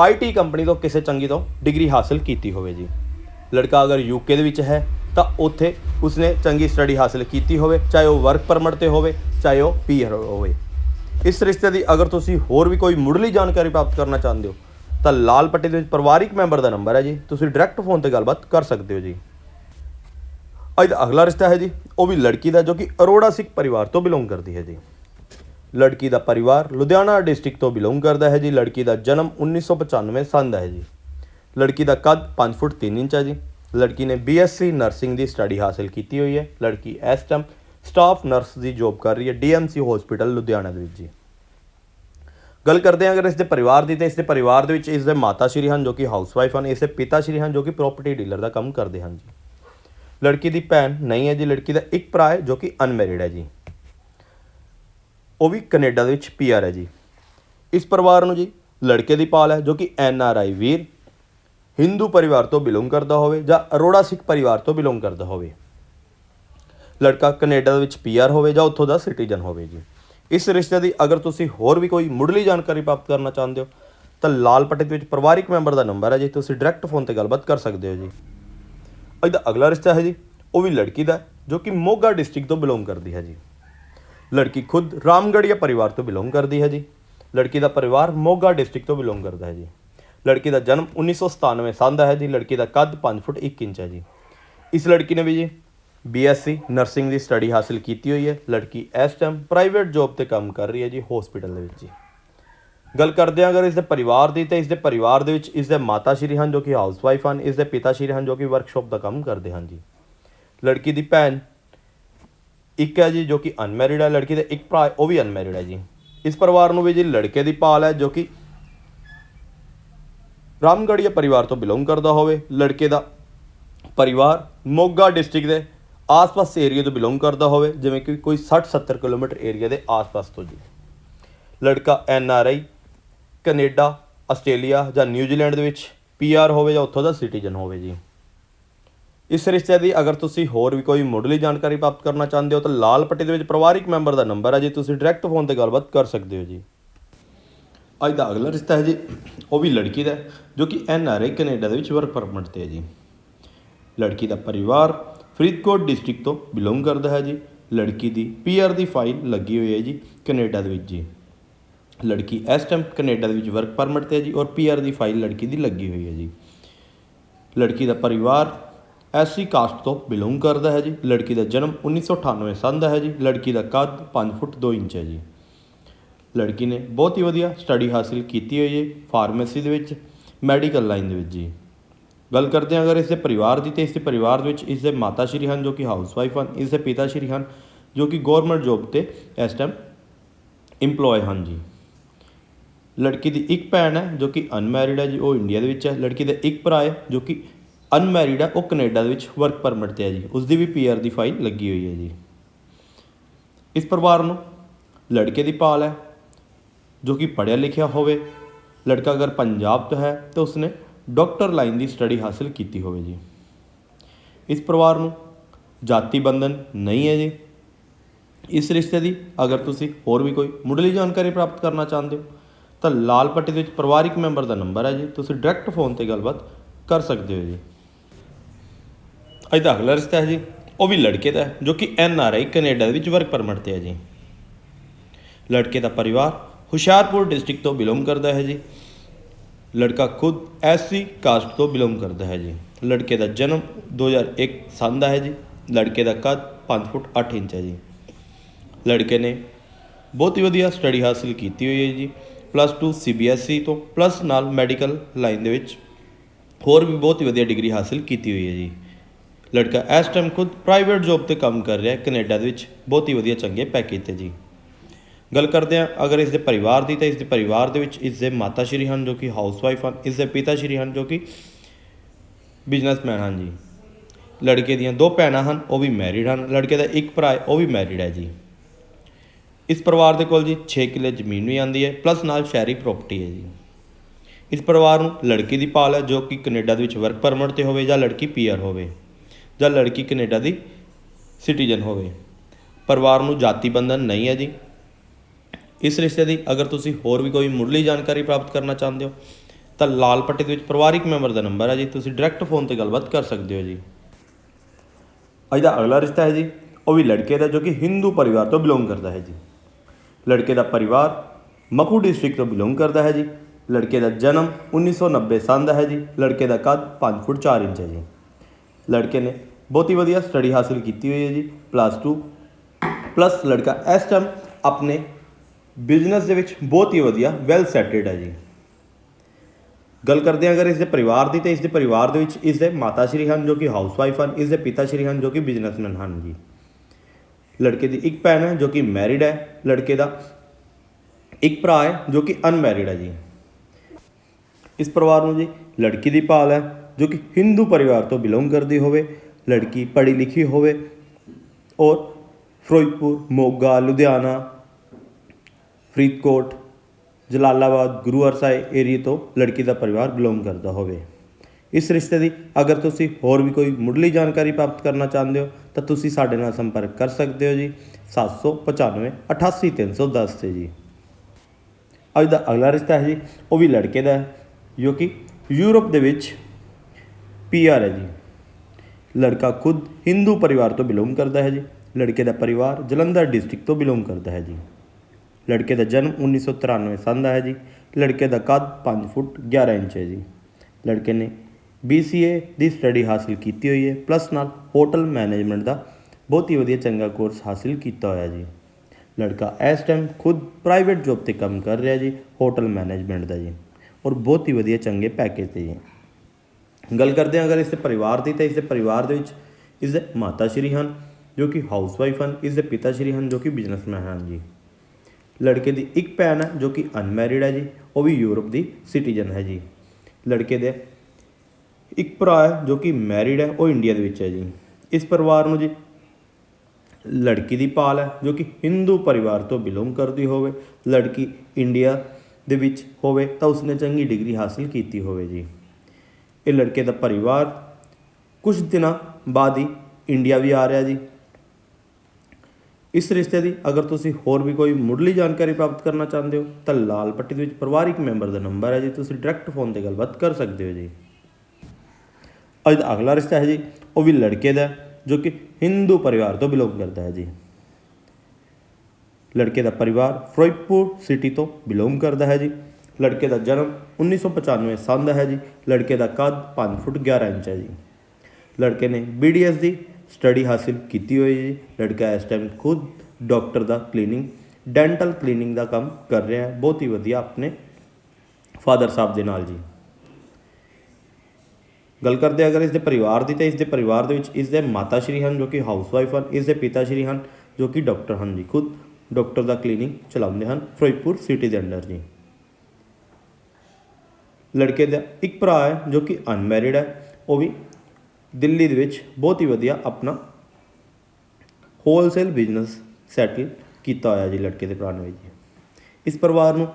IT ਕੰਪਨੀ ਤੋਂ ਕਿਸੇ ਚੰਗੀ ਤੋਂ ਡਿਗਰੀ ਹਾਸਲ ਕੀਤੀ ਹੋਵੇ ਜੀ। ਲੜਕਾ ਅਗਰ UK ਦੇ ਵਿੱਚ ਹੈ, ਤਾਂ ਉੱਥੇ ਉਸਨੇ ਚੰਗੀ ਸਟੱਡੀ ਹਾਸਲ ਕੀਤੀ ਹੋਵੇ, ਚਾਹੇ ਉਹ ਵਰਕ ਪਰਮਿਟ ਤੇ ਹੋਵੇ, ਚਾਹੇ ਉਹ ਪੀਆਰ ਹੋਵੇ। ਇਸ ਰਿਸ਼ਤੇ ਦੀ ਅਗਰ ਤੁਸੀਂ ਹੋਰ ਵੀ ਕੋਈ ਮੁੱਢਲੀ ਜਾਣਕਾਰੀ ਪ੍ਰਾਪਤ ਕਰਨਾ ਚਾਹੁੰਦੇ ਹੋ, ਤਾਂ ਲਾਲ ਪੱਟੀ ਦੇ ਵਿੱਚ ਪਰਿਵਾਰਿਕ ਮੈਂਬਰ ਦਾ ਨੰਬਰ ਹੈ ਜੀ। ਤੁਸੀਂ ਡਾਇਰੈਕਟ ਫੋਨ ਤੇ ਗੱਲਬਾਤ ਕਰ ਸਕਦੇ ਹੋ ਜੀ। ਅੱਜ ਦਾ ਅਗਲਾ ਰਿਸ਼ਤਾ ਹੈ ਜੀ, ਉਹ ਵੀ ਲੜਕੀ ਦਾ, ਜੋ ਕਿ ਅਰੋੜਾ ਸਿੱਖ ਪਰਿਵਾਰ ਤੋਂ ਬਿਲੋਂਗ ਕਰਦੀ ਹੈ ਜੀ। ਲੜਕੀ ਦਾ ਪਰਿਵਾਰ ਲੁਧਿਆਣਾ ਡਿਸਟ੍ਰਿਕਟ ਤੋਂ ਬਿਲੋਂਗ ਕਰਦਾ ਹੈ ਜੀ। ਲੜਕੀ ਦਾ ਜਨਮ 1995 ਸੰਨ ਦਾ ਹੈ ਜੀ। ਲੜਕੀ ਦਾ ਕੱਦ 5 ਫੁੱਟ 3 ਇੰਚ ਹੈ ਜੀ। ਲੜਕੀ ਨੇ ਬੀਐਸਸੀ ਨਰਸਿੰਗ ਦੀ ਸਟੱਡੀ ਹਾਸਲ ਕੀਤੀ ਹੋਈ ਹੈ। ਲੜਕੀ ਇਸ ਟਾਈਮ ਸਟਾਫ ਨਰਸ ਦੀ ਜੌਬ ਕਰ ਰਹੀ ਹੈ ਡੀਐਮਸੀ ਹਸਪੀਟਲ ਲੁਧਿਆਣਾ ਦੇ ਵਿੱਚ ਜੀ। ਗੱਲ ਕਰਦੇ ਹਾਂ ਅਗਰ ਇਸ ਦੇ ਪਰਿਵਾਰ ਦੀ, ਤਾਂ ਇਸ ਦੇ ਪਰਿਵਾਰ ਦੇ ਵਿੱਚ ਇਸ ਦੇ ਮਾਤਾ ਸ਼੍ਰੀ ਹਨ ਜੋ ਕਿ ਹਾਊਸਵਾਈਫ ਹਨ। ਇਸ ਦੇ ਪਿਤਾ ਸ਼੍ਰੀ ਹਨ ਜੋ ਕਿ ਪ੍ਰਾਪਰਟੀ ਡੀਲਰ ਦਾ ਕੰਮ ਕਰਦੇ ਹਨ ਜੀ। ਲੜਕੀ ਦੀ ਭੈਣ ਨਹੀਂ ਹੈ ਜੀ। ਲੜਕੀ ਦਾ ਇੱਕ ਭਰਾ ਹੈ ਜੋ ਕਿ ਅਨਮੈਰਿਡ ਹੈ ਜੀ। ਉਹ ਵੀ ਕੈਨੇਡਾ ਦੇ ਵਿੱਚ ਪੀਆਰ ਹੈ ਜੀ। ਇਸ ਪਰਿਵਾਰ ਨੂੰ ਜੀ ਲੜਕੇ ਦੀ ਪਾਲ ਹੈ ਜੋ ਕਿ ਐਨ ਆਰ ਆਈ ਵੀਰ ਹਿੰਦੂ ਪਰਿਵਾਰ ਤੋਂ ਬਿਲੋਂਗ ਕਰਦਾ ਹੋਵੇ ਜਾਂ ਅਰੋੜਾ ਸਿੱਖ ਪਰਿਵਾਰ ਤੋਂ ਬਿਲੋਂਗ ਕਰਦਾ ਹੋਵੇ। ਲੜਕਾ ਕੈਨੇਡਾ ਦੇ ਵਿੱਚ ਪੀਆਰ ਹੋਵੇ ਜਾਂ ਉੱਥੋਂ ਦਾ ਸਿਟੀਜ਼ਨ ਹੋਵੇ ਜੀ। ਇਸ ਰਿਸ਼ਤੇ ਦੀ ਅਗਰ ਤੁਸੀਂ ਹੋਰ ਵੀ ਕੋਈ ਮੁੱਢਲੀ ਜਾਣਕਾਰੀ ਪ੍ਰਾਪਤ ਕਰਨਾ ਚਾਹੁੰਦੇ ਹੋ, ਤਾਂ ਲਾਲ ਪੱਟੀ ਦੇ ਵਿੱਚ ਪਰਿਵਾਰਿਕ ਮੈਂਬਰ ਦਾ ਨੰਬਰ ਹੈ ਜੀ। ਤੁਸੀਂ ਡਾਇਰੈਕਟ ਫੋਨ ਤੇ ਗੱਲਬਾਤ ਕਰ ਸਕਦੇ ਹੋ ਜੀ। ਇਹਦਾ ਅਗਲਾ ਰਿਸ਼ਤਾ ਹੈ ਜੀ, ਉਹ ਵੀ ਲੜਕੀ ਦਾ ਜੋ ਕਿ ਮੋਗਾ ਡਿਸਟ੍ਰਿਕਟ ਤੋਂ ਬਿਲੋਂਗ ਕਰਦੀ ਹੈ ਜੀ। ਲੜਕੀ ਖੁਦ ਰਾਮਗੜੀਆ ਪਰਿਵਾਰ ਤੋਂ ਬਿਲੋਂਗ ਕਰਦੀ ਹੈ ਜੀ। ਲੜਕੀ ਦਾ ਪਰਿਵਾਰ ਮੋਗਾ ਡਿਸਟ੍ਰਿਕਟ ਤੋਂ ਬਿਲੋਂਗ ਕਰਦਾ ਹੈ ਜੀ। ਲੜਕੀ ਦਾ ਜਨਮ 1997 ਸਾਲ ਦਾ ਹੈ ਜੀ। ਲੜਕੀ ਦਾ ਕੱਦ 5 ਫੁੱਟ 1 ਇੰਚ ਹੈ ਜੀ। ਇਸ ਲੜਕੀ ਨੇ ਵੀ ਜੀ ਬੀਐਸਸੀ ਨਰਸਿੰਗ ਦੀ ਸਟੱਡੀ ਹਾਸਲ ਕੀਤੀ ਹੋਈ ਹੈ। ਲੜਕੀ ਇਸ ਟਾਈਮ ਪ੍ਰਾਈਵੇਟ ਜੌਬ ਤੇ ਕੰਮ ਕਰ ਰਹੀ ਹੈ ਜੀ ਹਸਪੀਟਲ ਦੇ ਵਿੱਚ ਜੀ। ਗੱਲ ਕਰਦੇ ਹਾਂ ਅਗਰ ਇਸ ਦੇ ਪਰਿਵਾਰ ਦੀ ਤਾਂ ਇਸ ਦੇ ਪਰਿਵਾਰ ਦੇ ਵਿੱਚ ਇਸ ਦੇ ਮਾਤਾ ਸ਼੍ਰੀ ਹਨ ਜੋ ਕਿ ਹਾਊਸਵਾਈਫ ਹਨ ਇਸ ਦੇ ਪਿਤਾ ਸ਼੍ਰੀ ਹਨ ਜੋ ਕਿ ਵਰਕਸ਼ਾਪ ਦਾ ਕੰਮ ਕਰਦੇ ਹਨ ਜੀ। ਲੜਕੀ ਦੀ ਭੈਣ ਇੱਕ ਹੈ ਜੀ ਜੋ ਕਿ ਅਨਮੈਰਿਡ ਹੈ ਲੜਕੀ ਦੇ, ਇੱਕ ਭਰਾ ਉਹ ਵੀ ਅਨਮੈਰਿਡ ਹੈ ਜੀ। ਇਸ ਪਰਿਵਾਰ ਨੂੰ ਵੀ ਜੀ ਲੜਕੇ ਦੀ ਪਾਲ ਹੈ ਜੋ ਕਿ ਰਾਮਗੜੀਆ ਪਰਿਵਾਰ ਤੋਂ ਬਿਲੋਂਗ ਕਰਦਾ ਹੋਵੇ। ਲੜਕੇ ਦਾ ਪਰਿਵਾਰ ਮੋਗਾ ਡਿਸਟ੍ਰਿਕਟ ਦੇ ਆਸ-ਪਾਸ ਏਰੀਆ ਤੋਂ ਬਿਲੋਂਗ ਕਰਦਾ ਹੋਵੇ, ਜਿਵੇਂ ਕਿ ਕੋਈ 60-70 ਕਿਲੋਮੀਟਰ ਏਰੀਆ ਦੇ ਆਸ-ਪਾਸ ਤੋਂ ਜੀ। ਲੜਕਾ N R I, Canada, Australia ਜਾਂ ਨਿਊਜ਼ੀਲੈਂਡ ਦੇ ਵਿੱਚ ਪੀ ਆਰ ਹੋਵੇ ਜਾਂ ਉੱਥੋਂ ਦਾ ਸਿਟੀਜ਼ਨ ਹੋਵੇ ਜੀ। ਇਸ ਰਿਸ਼ਤੇ ਦੀ ਅਗਰ ਤੁਸੀਂ ਹੋਰ ਵੀ ਕੋਈ ਮੁੱਢਲੀ ਜਾਣਕਾਰੀ ਪ੍ਰਾਪਤ ਕਰਨਾ ਚਾਹੁੰਦੇ ਹੋ ਤਾਂ ਲਾਲ ਪੱਟੀ ਦੇ ਵਿੱਚ ਪਰਿਵਾਰਿਕ ਮੈਂਬਰ ਦਾ ਨੰਬਰ ਹੈ ਜੀ। ਤੁਸੀਂ ਡਾਇਰੈਕਟ ਫੋਨ ਤੇ ਗੱਲਬਾਤ ਕਰ ਸਕਦੇ ਹੋ ਜੀ। ਅੱਜ ਦਾ ਅਗਲਾ ਰਿਸ਼ਤਾ ਹੈ ਜੀ, ਉਹ ਵੀ ਲੜਕੀ ਦਾ ਜੋ ਕਿ ਐਨ ਆਰ ਆਈ ਕੈਨੇਡਾ ਦੇ ਵਿੱਚ ਵਰਕ ਪਰਮਿਟ ਤੇ ਹੈ ਜੀ। ਲੜਕੀ ਦਾ ਪਰਿਵਾਰ ਫਰੀਦਕੋਟ ਡਿਸਟ੍ਰਿਕਟ ਤੋਂ ਬਿਲੋਂਗ ਕਰਦਾ ਹੈ ਜੀ। ਲੜਕੀ ਦੀ ਪੀਆਰ ਦੀ ਫਾਈਲ ਲੱਗੀ ਹੋਈ ਹੈ ਜੀ ਕੈਨੇਡਾ ਦੇ ਵਿੱਚ ਜੀ। ਲੜਕੀ ਇਸ ਟਾਈਮ ਕੈਨੇਡਾ ਦੇ ਵਿੱਚ ਵਰਕ ਪਰਮਿਟ ਤੇ ਹੈ ਜੀ ਔਰ ਪੀਆਰ ਦੀ ਫਾਈਲ ਲੜਕੀ ਦੀ ਲੱਗੀ ਹੋਈ ਹੈ ਜੀ। ਲੜਕੀ ਦਾ ਪਰਿਵਾਰ ਐਸਸੀ ਕਾਸਟ ਤੋਂ ਬਿਲੋਂਗ ਕਰਦਾ ਹੈ ਜੀ। ਲੜਕੀ ਦਾ ਜਨਮ 1998 ਸੰਨ ਦਾ ਹੈ ਜੀ। ਲੜਕੀ ਦਾ ਕੱਦ 5 ਫੁੱਟ 2 ਇੰਚ ਹੈ ਜੀ। ਲੜਕੀ ਨੇ ਬਹੁਤ ਹੀ ਵਧੀਆ ਸਟੱਡੀ ਹਾਸਿਲ ਕੀਤੀ ਹੋਈ ਹੈ ਫਾਰਮੇਸੀ ਦੇ ਵਿੱਚ, ਮੈਡੀਕਲ ਲਾਈਨ ਦੇ ਵਿੱਚ ਜੀ। ਗੱਲ ਕਰਦੇ ਹਾਂ ਅਗਰ ਇਸ ਦੇ ਪਰਿਵਾਰ ਦੀ, ਤੇ ਇਸ ਦੇ ਪਰਿਵਾਰ ਦੇ ਵਿੱਚ ਇਸ ਦੇ ਮਾਤਾ ਸ਼੍ਰੀ ਹਨ ਜੋ ਕਿ ਹਾਊਸਵਾਈਫ ਹਨ ਇਸ ਦੇ ਪਿਤਾ ਸ਼੍ਰੀ ਹਨ ਜੋ ਕਿ ਗਵਰਨਮੈਂਟ ਜੋਬ ਤੇ ਇਸ ਟਾਈਮ EMPLOYE ਹਨ ਜੀ। ਲੜਕੀ ਦੀ ਇੱਕ ਭੈਣ ਹੈ ਜੋ ਕਿ ਅਨਮੈਰਿਡ ਹੈ ਜੀ, ਉਹ ਇੰਡੀਆ ਦੇ ਵਿੱਚ ਹੈ। ਲੜਕੀ ਦਾ ਇੱਕ ਭਰਾ ਹੈ ਜੋ ਕਿ ਅਨਮੈਰਿਡ ਹੈ, ਉਹ ਕੈਨੇਡਾ ਦੇ ਵਿੱਚ ਵਰਕ ਪਰਮਿਟ ਤੇ ਹੈ ਜੀ। ਉਸਦੀ ਵੀ ਪੀਆਰ ਦੀ ਫਾਈਲ ਲੱਗੀ ਹੋਈ ਹੈ ਜੀ। ਇਸ ਪਰਿਵਾਰ ਨੂੰ ਲੜਕੇ ਦੀ ਪਾਲ ਹੈ, ਜੋ ਕਿ ਪੜ੍ਹਿਆ ਲਿਖਿਆ ਹੋਵੇ। ਲੜਕਾ ਅਗਰ ਪੰਜਾਬ ਤੋਂ ਹੈ, ਤਾਂ ਉਸਨੇ ਡਾਕਟਰ ਲਾਈਨ ਦੀ ਸਟੱਡੀ ਹਾਸਲ ਕੀਤੀ ਹੋਵੇ ਜੀ। ਇਸ ਪਰਿਵਾਰ ਨੂੰ ਜਾਤੀ ਬੰਧਨ ਨਹੀਂ ਹੈ ਜੀ। ਇਸ ਰਿਸ਼ਤੇ ਦੀ ਅਗਰ ਤੁਸੀਂ ਹੋਰ ਵੀ ਕੋਈ ਮੁੱਢਲੀ ਜਾਣਕਾਰੀ ਪ੍ਰਾਪਤ ਕਰਨਾ ਚਾਹੁੰਦੇ ਹੋ, ਤਾਂ ਲਾਲ ਪੱਟੀ ਦੇ ਵਿੱਚ ਪਰਿਵਾਰਿਕ ਮੈਂਬਰ ਦਾ ਨੰਬਰ ਹੈ ਜੀ। ਤੁਸੀਂ ਡਾਇਰੈਕਟ ਫੋਨ ਤੇ ਗੱਲਬਾਤ ਕਰ ਸਕਦੇ ਹੋ ਜੀ। ਅੱਜ ਦਾ ਅਗਲਾ ਰਿਸ਼ਤਾ ਹੈ ਜੀ। ਉਹ ਵੀ ਲੜਕੇ ਦਾ ਜੋ ਕਿ ਐਨ ਆਰ ਆਈ ਕੈਨੇਡਾ ਦੇ ਵਿੱਚ ਵਰਕ ਪਰਮਿਟ ਤੇ ਹੈ ਜੀ। ਲੜਕੇ ਦਾ ਪਰਿਵਾਰ ਹੁਸ਼ਿਆਰਪੁਰ ਡਿਸਟ੍ਰਿਕਟ ਤੋਂ ਬਿਲੋਂਗ ਕਰਦਾ ਹੈ ਜੀ। ਲੜਕਾ ਖੁਦ ਐਸਸੀ ਕਾਸਟ ਤੋਂ ਬਿਲੋਂਗ ਕਰਦਾ ਹੈ ਜੀ। ਲੜਕੇ ਦਾ ਜਨਮ 2001 ਸੰਨ ਦਾ ਹੈ ਜੀ। ਲੜਕੇ ਦਾ ਕੱਦ 5 ਫੁੱਟ 8 ਇੰਚ ਹੈ ਜੀ। ਲੜਕੇ ਨੇ ਬਹੁਤ ਹੀ ਵਧੀਆ ਸਟੱਡੀ ਹਾਸਲ ਕੀਤੀ ਹੋਈ ਹੈ ਜੀ। ਪਲੱਸ 2 ਸੀਬੀਐਸਈ ਤੋਂ ਪਲੱਸ ਨਾਲ ਮੈਡੀਕਲ ਲਾਈਨ ਦੇ ਵਿੱਚ ਹੋਰ ਵੀ ਬਹੁਤ ਹੀ ਵਧੀਆ ਡਿਗਰੀ ਹਾਸਲ ਕੀਤੀ ਹੋਈ ਹੈ ਜੀ। ਲੜਕਾ ਇਸ ਟਾਈਮ ਖੁਦ ਪ੍ਰਾਈਵੇਟ ਜੌਬ ਤੇ ਕੰਮ ਕਰ ਰਿਹਾ ਹੈ ਕੈਨੇਡਾ ਦੇ ਵਿੱਚ। ਬਹੁਤ ਹੀ ਵਧੀਆ ਚੰਗੇ ਪੈਕੇਜ ਤੇ ਜੀ। ਗੱਲ ਕਰਦੇ ਹਾਂ, ਅਗਰ ਇਸ ਦੇ ਪਰਿਵਾਰ ਦੀ ਤਾਂ ਇਸ ਦੇ ਪਰਿਵਾਰ ਦੇ ਵਿੱਚ ਇਸ ਦੇ ਮਾਤਾ ਸ਼੍ਰੀ ਹਨ ਜੋ ਕਿ ਹਾਊਸਵਾਈਫ ਹਨ ਇਸ ਦੇ ਪਿਤਾ ਸ਼੍ਰੀ ਹਨ ਜੋ ਕਿ ਬਿਜ਼ਨਸਮੈਨ ਹਨ ਜੀ। ਲੜਕੇ ਦੀਆਂ ਦੋ ਭੈਣਾਂ ਹਨ, ਉਹ ਵੀ ਮੈਰਿਡ ਹਨ। ਲੜਕੇ ਦਾ ਇੱਕ ਭਰਾ ਹੈ, ਉਹ ਵੀ ਮੈਰਿਡ ਹੈ ਜੀ। ਇਸ ਪਰਿਵਾਰ ਦੇ ਕੋਲ ਜੀ 6 ਕਿੱਲੇ ਜ਼ਮੀਨ ਵੀ ਆਂਦੀ ਹੈ ਪਲੱਸ ਨਾਲ ਸ਼ਹਿਰੀ ਪ੍ਰਾਪਰਟੀ ਹੈ ਜੀ। ਇਸ ਪਰਿਵਾਰ ਨੂੰ ਲੜਕੀ ਦੀ ਪਾਲ ਹੈ ਜੋ ਕਿ ਕੈਨੇਡਾ ਦੇ ਵਿੱਚ ਵਰਕ ਪਰਮਿਟ ਤੇ ਹੋਵੇ ਜਾਂ ਲੜਕੀ ਪੀਆਰ ਹੋਵੇ। ਜਾਂ ਲੜਕੀ ਕੈਨੇਡਾ ਦੀ ਸਿਟੀਜ਼ਨ ਹੋਵੇ। ਪਰਿਵਾਰ ਨੂੰ ਜਾਤੀ ਬੰਧਨ ਨਹੀਂ ਹੈ ਜੀ। ਇਸ ਰਿਸ਼ਤੇ ਦੀ ਅਗਰ ਤੁਸੀਂ ਹੋਰ ਵੀ ਕੋਈ ਮੁੱਢਲੀ ਜਾਣਕਾਰੀ ਪ੍ਰਾਪਤ ਕਰਨਾ ਚਾਹੁੰਦੇ ਹੋ, ਤਾਂ ਲਾਲ ਪੱਟੀ ਦੇ ਵਿੱਚ ਪਰਿਵਾਰਿਕ ਮੈਂਬਰ ਦਾ ਨੰਬਰ ਹੈ ਜੀ। ਤੁਸੀਂ ਡਾਇਰੈਕਟ ਫੋਨ ਤੇ ਗੱਲਬਾਤ ਕਰ ਸਕਦੇ ਹੋ ਜੀ। ਅੱਜ ਦਾ ਅਗਲਾ ਰਿਸ਼ਤਾ ਹੈ ਜੀ। ਉਹ ਵੀ ਲੜਕੇ ਦਾ, ਜੋ ਕਿ ਹਿੰਦੂ ਪਰਿਵਾਰ ਤੋਂ ਬਿਲੋਂਗ ਕਰਦਾ ਹੈ ਜੀ। ਲੜਕੇ ਦਾ ਪਰਿਵਾਰ ਮਖੂ ਡਿਸਟ੍ਰਿਕਟ ਤੋਂ ਬਿਲੋਂਗ ਕਰਦਾ ਹੈ ਜੀ। ਲੜਕੇ ਦਾ ਜਨਮ 1990 ਸਾਲ ਦਾ ਹੈ ਜੀ। ਲੜਕੇ ਦਾ ਕੱਦ 5 ਫੁੱਟ 4 ਇੰਚ ਹੈ ਜੀ। ਲੜਕੇ ਨੇ ਬਹੁਤ ਹੀ ਵਧੀਆ ਸਟੱਡੀ ਹਾਸਲ ਕੀਤੀ ਹੋਈ ਹੈ ਜੀ ਪਲੱਸ 2 ਪਲੱਸ ਲੜਕਾ ਇਸ ਟਾਈਮ ਆਪਣੇ ਬਿਜ਼ਨਸ ਦੇ ਵਿੱਚ ਬਹੁਤ ਹੀ ਵਧੀਆ ਵੈਲ ਸੈਟਲਡ ਹੈ ਜੀ। ਗੱਲ ਕਰਦੇ ਹਾਂ ਅਗਰ ਇਸ ਦੇ ਪਰਿਵਾਰ ਦੀ, ਤੇ ਇਸ ਦੇ ਪਰਿਵਾਰ ਦੇ ਵਿੱਚ ਇਸ ਦੇ ਮਾਤਾ ਸ਼੍ਰੀ ਹਨ ਜੋ ਕਿ ਹਾਊਸਵਾਈਫ ਹਨ ਇਸ ਦੇ ਪਿਤਾ ਸ਼੍ਰੀ ਹਨ ਜੋ ਕਿ ਬਿਜ਼ਨਸਮੈਨ ਹਨ ਜੀ। ਲੜਕੇ ਦੀ ਇੱਕ ਭੈਣ ਹੈ ਜੋ ਕਿ ਮੈਰਿਡ ਹੈ, ਲੜਕੇ ਦਾ ਇੱਕ ਭਰਾ ਹੈ ਜੋ ਕਿ ਅਨਮੈਰਿਡ ਹੈ ਜੀ। ਇਸ ਪਰਿਵਾਰ ਨੂੰ ਜੀ ਲੜਕੀ ਦੀ ਭਾਲ ਹੈ ਜੋ ਕਿ ਹਿੰਦੂ ਪਰਿਵਾਰ ਤੋਂ ਬਿਲੋਂਗ ਕਰਦੀ ਹੋਵੇ ਲੜਕੀ ਪੜ੍ਹੀ ਲਿਖੀ ਹੋਵੇ ਔਰ ਫਿਰੋਜ਼ਪੁਰ, ਮੋਗਾ, ਲੁਧਿਆਣਾ, ਫਰੀਦਕੋਟ, ਜਲਾਲਾਬਾਦ, ਗੁਰੂ ਸਾਹਿਬ ਏਰੀਏ ਤੋਂ ਲੜਕੀ ਦਾ ਪਰਿਵਾਰ ਬਿਲੋਂਗ ਕਰਦਾ ਹੋਵੇ। ਇਸ ਰਿਸ਼ਤੇ ਦੀ ਅਗਰ ਤੁਸੀਂ ਹੋਰ ਵੀ ਕੋਈ ਮੁੱਢਲੀ ਜਾਣਕਾਰੀ ਪ੍ਰਾਪਤ ਕਰਨਾ ਚਾਹੁੰਦੇ ਹੋ, ਤਾਂ ਤੁਸੀਂ ਸਾਡੇ ਨਾਲ ਸੰਪਰਕ ਕਰ ਸਕਦੇ ਹੋ ਜੀ। 795 88310 ਤੇ ਜੀ। ਅੱਜ ਦਾ ਅਗਲਾ ਰਿਸ਼ਤਾ ਹੈ ਜੀ, ਉਹ ਵੀ ਲੜਕੇ ਦਾ ਹੈ, ਜੋ ਕਿ ਯੂਰਪ ਦੇ ਵਿੱਚ ਪੀਆਰ ਹੈ ਜੀ। ਲੜਕਾ ਖੁਦ ਹਿੰਦੂ ਪਰਿਵਾਰ ਤੋਂ ਬਿਲੋਂਗ ਕਰਦਾ ਹੈ ਜੀ। ਲੜਕੇ ਦਾ ਪਰਿਵਾਰ ਜਲੰਧਰ ਡਿਸਟ੍ਰਿਕਟ ਤੋਂ ਬਿਲੋਂਗ ਕਰਦਾ ਹੈ ਜੀ। ਲੜਕੇ ਦਾ ਜਨਮ 1993 ਸੰਨ ਦਾ ਹੈ ਜੀ। ਲੜਕੇ ਦਾ ਕੱਦ 5 ਫੁੱਟ 11 ਇੰਚ ਹੈ ਜੀ। ਲੜਕੇ ਨੇ BCA ਦੀ ਸਟੱਡੀ ਹਾਸਲ ਕੀਤੀ ਹੋਈ ਹੈ, ਪਲੱਸ ਨਾਲ ਹੋਟਲ ਮੈਨੇਜਮੈਂਟ ਦਾ ਬਹੁਤ ਹੀ ਵਧੀਆ ਚੰਗਾ ਕੋਰਸ ਹਾਸਲ ਕੀਤਾ ਹੋਇਆ ਜੀ। ਲੜਕਾ ਇਸ ਟਾਈਮ ਖੁਦ ਪ੍ਰਾਈਵੇਟ ਜੌਬ ਤੇ ਕੰਮ ਕਰ ਰਿਹਾ ਜੀ, ਹੋਟਲ ਮੈਨੇਜਮੈਂਟ ਦਾ ਜੀ। ਔਰ ਬਹੁਤ ਹੀ ਵਧੀਆ ਚੰਗੇ ਪੈਕੇਜ ਤੇ ਜੀ। ਗੱਲ ਕਰਦੇ ਹਾਂ, ਅਗਰ ਇਸ ਦੇ ਪਰਿਵਾਰ ਦੀ ਤਾਂ ਇਸ ਦੇ ਪਰਿਵਾਰ ਦੇ ਵਿੱਚ ਇਸ ਦੇ ਮਾਤਾ ਸ਼੍ਰੀ ਹਨ, ਜੋ ਕਿ ਹਾਊਸ ਵਾਈਫ ਹਨ ਇਸ ਦੇ ਪਿਤਾ ਸ਼੍ਰੀ ਹਨ, ਜੋ ਕਿ ਬਿਜ਼ਨਸਮੈਨ ਹਨ ਜੀ। ਲੜਕੇ ਦੀ ਇੱਕ ਭੈਣ ਹੈ, ਜੋ ਕਿ ਅਨਮੈਰਿਡ ਹੈ ਜੀ, ਉਹ ਵੀ ਯੂਰਪ ਦੀ ਸਿਟੀਜ਼ਨ ਹੈ ਜੀ। ਲੜਕੇ ਦੇ ਇੱਕ ਭਰਾ ਹੈ, ਜੋ ਕਿ ਮੈਰਿਡ ਹੈ, ਉਹ ਇੰਡੀਆ ਦੇ ਵਿੱਚ ਹੈ ਜੀ। ਇਸ ਪਰਿਵਾਰ ਨੂੰ ਜੀ ਲੜਕੀ ਦੀ ਪਾਲ ਹੈ, ਜੋ ਕਿ ਹਿੰਦੂ ਪਰਿਵਾਰ ਤੋਂ ਬਿਲੋਂਗ ਕਰਦੀ ਹੋਵੇ, ਲੜਕੀ ਇੰਡੀਆ ਦੇ ਵਿੱਚ ਹੋਵੇ, ਤਾਂ ਉਸਨੇ ਚੰਗੀ ਡਿਗਰੀ ਹਾਸਲ ਕੀਤੀ ਹੋਵੇ ਜੀ। ਇਹ ਲੜਕੇ ਦਾ ਪਰਿਵਾਰ। ਕੁਝ ਦਿਨਾਂ ਬਾਅਦ ਹੀ ਇੰਡੀਆ ਵੀ ਆ ਰਿਹਾ ਜੀ। ਇਸ ਰਿਸ਼ਤੇ ਦੀ ਅਗਰ ਤੁਸੀਂ ਹੋਰ ਵੀ ਕੋਈ ਮੁੱਢਲੀ ਜਾਣਕਾਰੀ ਪ੍ਰਾਪਤ ਕਰਨਾ ਚਾਹੁੰਦੇ ਹੋ, ਤਾਂ ਲਾਲ ਪੱਟੀ ਦੇ ਵਿੱਚ ਪਰਿਵਾਰਿਕ ਮੈਂਬਰ ਦਾ ਨੰਬਰ ਹੈ ਜੀ। ਤੁਸੀਂ ਡਾਇਰੈਕਟ ਫੋਨ ਤੇ ਗੱਲਬਾਤ ਕਰ ਸਕਦੇ ਹੋ ਜੀ। ਅੱਜ ਦਾ ਅਗਲਾ ਰਿਸ਼ਤਾ ਹੈ ਜੀ, ਉਹ ਵੀ ਲੜਕੇ ਦਾ ਜੋ ਕਿ ਹਿੰਦੂ ਪਰਿਵਾਰ ਤੋਂ ਬਿਲੋਂਗ ਕਰਦਾ ਹੈ ਜੀ। ਲੜਕੇ ਦਾ ਪਰਿਵਾਰ ਫਿਰੋਜ਼ਪੁਰ ਸਿਟੀ ਤੋਂ ਬਿਲੋਂਗ ਕਰਦਾ ਹੈ ਜੀ। ਲੜਕੇ ਦਾ ਜਨਮ 1995 ਸੰਨ ਦਾ ਹੈ ਜੀ, ਲੜਕੇ ਦਾ ਕੱਦ 5 ਫੁੱਟ 11 ਇੰਚ ਹੈ ਜੀ। ਲੜਕੇ ਨੇ ਬੀਡੀਐਸ ਦੀ ਸਟੱਡੀ ਹਾਸਿਲ ਕੀਤੀ ਹੋਈ ਜੀ। ਲੜਕਾ ਇਸ ਟਾਈਮ ਖੁਦ ਡਾਕਟਰ ਦਾ ਕਲੀਨਿੰਗ ਡੈਂਟਲ ਕਲੀਨਿੰਗ ਦਾ ਕੰਮ ਕਰ ਰਿਹਾ ਹੈ। ਬਹੁਤ ਹੀ ਵਧੀਆ ਆਪਣੇ ਫਾਦਰ ਸਾਹਿਬ ਦੇ ਨਾਲ ਜੀ। ਗੱਲ ਕਰਦੇ ਅਗਰ ਇਸ ਦੇ ਪਰਿਵਾਰ ਦੀ, ਤਾਂ ਇਸ ਦੇ ਪਰਿਵਾਰ ਦੇ ਵਿੱਚ ਇਸ ਦੇ ਮਾਤਾ ਸ਼੍ਰੀ ਹਨ ਜੋ ਕਿ ਹਾਊਸਵਾਈਫ ਹਨ, ਇਸ ਦੇ ਪਿਤਾ ਸ਼੍ਰੀ ਹਨ ਜੋ ਕਿ ਡਾਕਟਰ ਹਨ ਜੀ। ਖੁਦ ਡਾਕਟਰ ਦਾ ਕਲੀਨਿਕ ਚਲਾਉਂਦੇ ਹਨ, ਫਿਰੋਜ਼ਪੁਰ ਸਿਟੀ ਦੇ ਅੰਡਰ ਜੀ। ਲੜਕੇ ਦਾ ਇੱਕ ਭਰਾ ਹੈ ਜੋ ਕਿ ਅਨਮੈਰਿਡ ਹੈ। ਉਹ ਵੀ ਦਿੱਲੀ ਦੇ ਵਿੱਚ ਬਹੁਤ ਹੀ ਵਧੀਆ ਆਪਣਾ ਹੋਲਸੇਲ ਬਿਜ਼ਨਸ ਸੈਟਲ ਕੀਤਾ ਹੋਇਆ ਜੀ ਲੜਕੇ ਦੇ ਭਰਾ ਨੇ ਜੀ। ਇਸ ਪਰਿਵਾਰ ਨੂੰ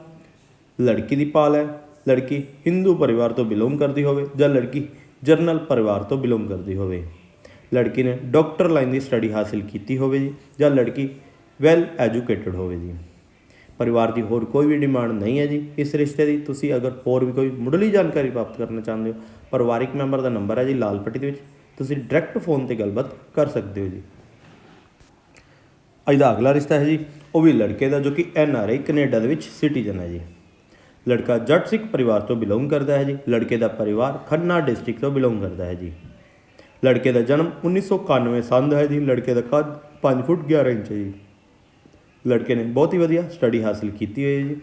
ਲੜਕੀ ਦੀ ਪਾਲ ਹੈ। ਲੜਕੀ ਹਿੰਦੂ ਪਰਿਵਾਰ ਤੋਂ ਬਿਲੋਂਗ ਕਰਦੀ ਹੋਵੇ ਜਾਂ ਲੜਕੀ ਜਰਨਲ ਪਰਿਵਾਰ ਤੋਂ ਬਿਲੋਂਗ ਕਰਦੀ ਹੋਵੇ। ਲੜਕੀ ਨੇ ਡਾਕਟਰ ਲਾਈਨ ਦੀ ਸਟੱਡੀ ਹਾਸਿਲ ਕੀਤੀ ਹੋਵੇ ਜੀ ਜਾਂ ਲੜਕੀ ਵੈਲ ਐਜੂਕੇਟਡ ਹੋਵੇ ਜੀ। ਪਰਿਵਾਰ ਦੀ ਹੋਰ ਕੋਈ ਵੀ ਡਿਮਾਂਡ ਨਹੀਂ ਹੈ ਜੀ। ਇਸ ਰਿਸ਼ਤੇ ਦੀ ਤੁਸੀਂ ਅਗਰ ਹੋਰ ਵੀ ਕੋਈ ਮੁੱਢਲੀ ਜਾਣਕਾਰੀ ਪ੍ਰਾਪਤ ਕਰਨਾ ਚਾਹੁੰਦੇ ਹੋ, ਪਰਿਵਾਰਿਕ ਮੈਂਬਰ ਦਾ ਨੰਬਰ ਹੈ ਜੀ ਲਾਲ ਪੱਟੀ ਦੇ ਵਿੱਚ। ਤੁਸੀਂ ਡਾਇਰੈਕਟ ਫੋਨ ਤੇ ਗੱਲਬਾਤ ਕਰ ਸਕਦੇ ਹੋ ਜੀ। ਅੱਜ ਦਾ ਅਗਲਾ ਰਿਸ਼ਤਾ ਹੈ ਜੀ, ਉਹ ਵੀ ਲੜਕੇ ਦਾ ਜੋ ਕਿ ਐਨ ਆਰ ਆਈ ਕੈਨੇਡਾ ਦੇ ਵਿੱਚ ਸਿਟੀਜ਼ਨ ਹੈ ਜੀ। ਲੜਕਾ ਜੱਟ ਸਿੱਖ ਪਰਿਵਾਰ ਤੋਂ ਬਿਲੋਂਗ ਕਰਦਾ ਹੈ ਜੀ। ਲੜਕੇ ਦਾ ਪਰਿਵਾਰ ਖੰਨਾ ਡਿਸਟ੍ਰਿਕਟ ਤੋਂ ਬਿਲੋਂਗ ਕਰਦਾ ਹੈ ਜੀ। ਲੜਕੇ ਦਾ ਜਨਮ 1991 ਸੰਨ ਦਾ ਹੈ ਜੀ। ਲੜਕੇ ਦਾ ਕੱਦ 5 ਫੁੱਟ 11 ਇੰਚ ਹੈ ਜੀ। ਲੜਕੇ ਨੇ ਬਹੁਤ ਹੀ ਵਧੀਆ ਸਟੱਡੀ ਹਾਸਿਲ ਕੀਤੀ ਹੋਈ ਹੈ ਜੀ।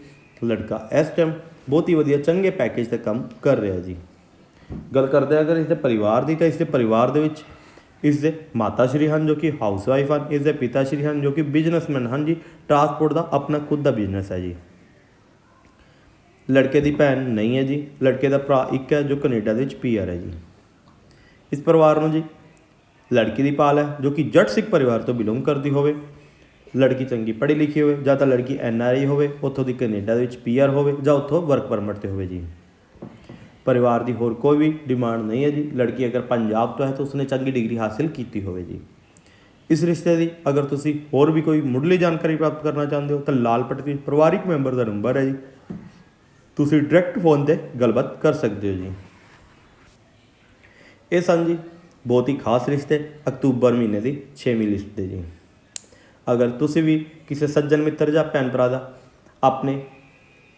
ਲੜਕਾ ਇਸ ਟਾਈਮ ਬਹੁਤ ਹੀ ਵਧੀਆ, ਚੰਗੇ ਪੈਕੇਜ ਤੇ ਕੰਮ ਕਰ ਰਿਹਾ ਜੀ। ਗੱਲ ਕਰਦੇ ਅਗਰ ਇਸ ਦੇ ਪਰਿਵਾਰ ਦੀ ਤਾਂ ਇਸ ਦੇ ਪਰਿਵਾਰ ਦੇ ਵਿੱਚ ਇਸ ਦੇ ਮਾਤਾ ਸ਼੍ਰੀ ਹਨ ਜੋ ਕਿ ਹਾਊਸ ਵਾਈਫ ਹਨ ਇਸ ਦੇ ਪਿਤਾ ਸ਼੍ਰੀ ਹਨ ਜੋ ਕਿ ਬਿਜ਼ਨਸਮੈਨ ਹਨ ਜੀ। ਟਰਾਂਸਪੋਰਟ ਦਾ ਆਪਣਾ ਖੁਦ ਦਾ ਬਿਜ਼ਨਸ ਹੈ ਜੀ। ਲੜਕੇ ਦੀ ਭੈਣ ਨਹੀਂ ਹੈ ਜੀ। ਲੜਕੇ ਦਾ ਭਰਾ ਇੱਕ ਹੈ ਜੋ ਕੈਨੇਡਾ ਦੇ ਵਿੱਚ ਪੀਆਰ ਹੈ ਜੀ। ਇਸ ਪਰਿਵਾਰ ਨੂੰ ਜੀ ਲੜਕੀ ਦੀ ਪਾਲ ਹੈ ਜੋ ਕਿ ਜੱਟ ਸਿੱਖ ਪਰਿਵਾਰ ਤੋਂ ਬਿਲੋਂਗ ਕਰਦੀ ਹੋਵੇ। ਲੜਕੀ ਚੰਗੀ ਪੜ੍ਹੀ ਲਿਖੀ ਹੋਵੇ ਜਾਂ ਤਾਂ ਲੜਕੀ ਐਨ ਆਰ ਆਈ ਹੋਵੇ, ਉੱਥੋਂ ਦੀ ਕੈਨੇਡਾ ਦੇ ਵਿੱਚ ਪੀ ਆਰ ਹੋਵੇ ਜਾਂ ਉੱਥੋਂ ਵਰਕ ਪਰਮਿਟ ਤੇ ਹੋਵੇ ਜੀ। ਪਰਿਵਾਰ ਦੀ ਹੋਰ ਕੋਈ ਵੀ ਡਿਮਾਂਡ ਨਹੀਂ ਹੈ ਜੀ। ਲੜਕੀ ਅਗਰ ਪੰਜਾਬ ਤੋਂ ਹੈ ਤਾਂ ਉਸਨੇ ਚੰਗੀ ਡਿਗਰੀ ਹਾਸਿਲ ਕੀਤੀ ਹੋਵੇ ਜੀ। ਇਸ ਰਿਸ਼ਤੇ ਦੀ ਅਗਰ ਤੁਸੀਂ ਹੋਰ ਵੀ ਕੋਈ ਮੁੱਢਲੀ ਜਾਣਕਾਰੀ ਪ੍ਰਾਪਤ ਕਰਨਾ ਚਾਹੁੰਦੇ ਹੋ ਤਾਂ ਲਾਲ ਪੱਟੀ ਦੇ ਪਰਿਵਾਰਿਕ ਮੈਂਬਰ ਦਾ ਨੰਬਰ ਹੈ ਜੀ। ਤੁਸੀਂ ਡਾਇਰੈਕਟ ਫੋਨ ਤੇ ਗੱਲਬਾਤ ਕਰ ਸਕਦੇ ਹੋ ਜੀ। ਇਹ ਸਨ ਜੀ ਬਹੁਤ ਹੀ ਖਾਸ ਰਿਸ਼ਤੇ ਅਕਤੂਬਰ ਮਹੀਨੇ ਦੀ 6ਵੀਂ ਲਿਸਟ ਦੇ ਜੀ। ਅਗਰ ਤੁਸੀਂ ਵੀ ਕਿਸੇ ਸੱਜਣ ਮਿੱਤਰ ਜਾਂ ਭੈਣ ਭਰਾ ਦਾ ਆਪਣੇ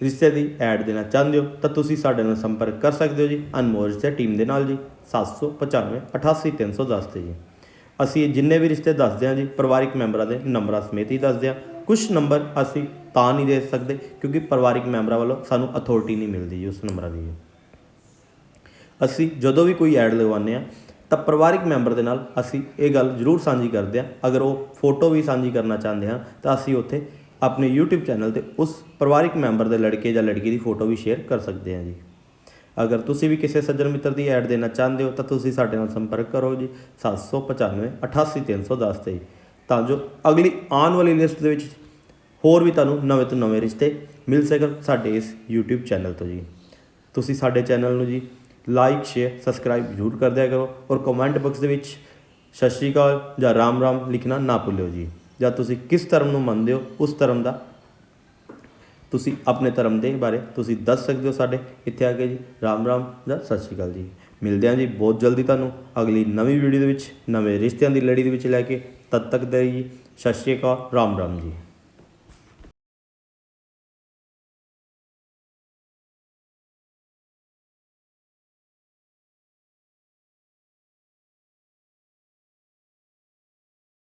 ਰਿਸ਼ਤੇ ਦੀ ਐਡ ਦੇਣਾ ਚਾਹੁੰਦੇ ਹੋ, ਤਾਂ ਤੁਸੀਂ ਸਾਡੇ ਨਾਲ ਸੰਪਰਕ ਕਰ ਸਕਦੇ ਹੋ ਜੀ। ਅਨਮੋਲ ਰਿਸ਼ਤੇ ਟੀਮ ਦੇ ਨਾਲ ਜੀ। 795 88310 ਤੇ ਜੀ। ਅਸੀਂ ਜਿੰਨੇ ਵੀ ਰਿਸ਼ਤੇ ਦੱਸਦੇ ਹਾਂ ਜੀ, ਪਰਿਵਾਰਿਕ ਮੈਂਬਰਾਂ ਦੇ ਨੰਬਰਾਂ ਸਮੇਤ ਹੀ ਦੱਸਦੇ ਹਾਂ। ਕੁਝ ਨੰਬਰ ਅਸੀਂ ਤਾਂ ਨਹੀਂ ਦੇ ਸਕਦੇ, ਕਿਉਂਕਿ ਪਰਿਵਾਰਿਕ ਮੈਂਬਰਾਂ ਵੱਲੋਂ ਸਾਨੂੰ ਅਥਾਰਟੀ ਨਹੀਂ ਮਿਲਦੀ ਜੀ ਉਸ ਨੰਬਰਾਂ ਦੀ। ਅਸੀਂ ਜਦੋਂ ਵੀ ਕੋਈ ਐਡ ਲਗਵਾਉਂਦੇ ਆ ਤਾਂ ਪਰਿਵਾਰਿਕ ਮੈਂਬਰ ਦੇ ਨਾਲ ਅਸੀਂ ਇਹ ਗੱਲ ਜ਼ਰੂਰ ਸਾਂਝੀ ਕਰਦੇ ਆ ਅਗਰ ਉਹ ਫੋਟੋ ਵੀ ਸਾਂਝੀ ਕਰਨਾ ਚਾਹੁੰਦੇ ਹਨ ਤਾਂ ਅਸੀਂ ਉੱਥੇ ਆਪਣੇ YouTube ਚੈਨਲ ਤੇ ਉਸ ਪਰਿਵਾਰਿਕ ਮੈਂਬਰ ਦੇ ਲੜਕੇ ਜਾਂ ਲੜਕੀ ਦੀ ਫੋਟੋ ਵੀ ਸ਼ੇਅਰ ਕਰ ਸਕਦੇ ਹਾਂ ਜੀ। ਅਗਰ ਤੁਸੀਂ ਵੀ ਕਿਸੇ ਸੱਜਣ ਮਿੱਤਰ ਦੀ ਐਡ ਦੇਣਾ ਚਾਹੁੰਦੇ ਹੋ ਤਾਂ ਤੁਸੀਂ ਸਾਡੇ ਨਾਲ ਸੰਪਰਕ ਕਰੋ ਜੀ 795 88310 ਤੇ ਜੀ, ਤਾਂ ਜੋ ਅਗਲੀ ਆਉਣ ਵਾਲੀ ਲਿਸਟ ਦੇ ਵਿੱਚ ਹੋਰ ਵੀ ਤੁਹਾਨੂੰ ਨਵੇਂ ਤੋਂ ਨਵੇਂ ਰਿਸ਼ਤੇ ਮਿਲ ਸਕਣ ਸਾਡੇ ਇਸ YouTube ਚੈਨਲ ਤੋਂ ਜੀ। ਤੁਸੀਂ ਸਾਡੇ ਚੈਨਲ ਨੂੰ ਜੀ ਲਾਈਕ ਸ਼ੇਅਰ ਸਬਸਕ੍ਰਾਈਬ ਜ਼ਰੂਰ ਕਰ ਦਿਆ ਕਰੋ ਔਰ ਕਮੈਂਟ ਬਾਕਸ ਦੇ ਵਿੱਚ ਸਤਿ ਸ਼੍ਰੀ ਅਕਾਲ ਜਾਂ ਰਾਮ ਰਾਮ ਲਿਖਣਾ ਨਾ ਭੁੱਲਿਓ ਜੀ। ਜਾਂ ਤੁਸੀਂ ਕਿਸ ਧਰਮ ਨੂੰ ਮੰਨਦੇ ਹੋ, ਉਸ ਧਰਮ ਦਾ ਤੁਸੀਂ ਆਪਣੇ ਧਰਮ ਦੇ ਬਾਰੇ ਤੁਸੀਂ ਦੱਸ ਸਕਦੇ ਹੋ ਸਾਡੇ ਇੱਥੇ ਆ ਕੇ ਜੀ। ਰਾਮ ਰਾਮ ਜਾਂ ਸਤਿ ਸ਼੍ਰੀ ਅਕਾਲ ਜੀ। ਮਿਲਦੇ ਹਾਂ ਜੀ ਬਹੁਤ ਜਲਦੀ ਤੁਹਾਨੂੰ ਅਗਲੀ ਨਵੀਂ ਵੀਡੀਓ ਦੇ ਵਿੱਚ, ਨਵੇਂ ਰਿਸ਼ਤਿਆਂ ਦੀ ਲੜੀ ਦੇ ਵਿੱਚ ਲੈ ਕੇ। ਤਦ ਤੱਕ ਦੇ ਜੀ, ਸਤਿ ਸ਼੍ਰੀ ਅਕਾਲ, ਰਾਮ ਰਾਮ ਜੀ।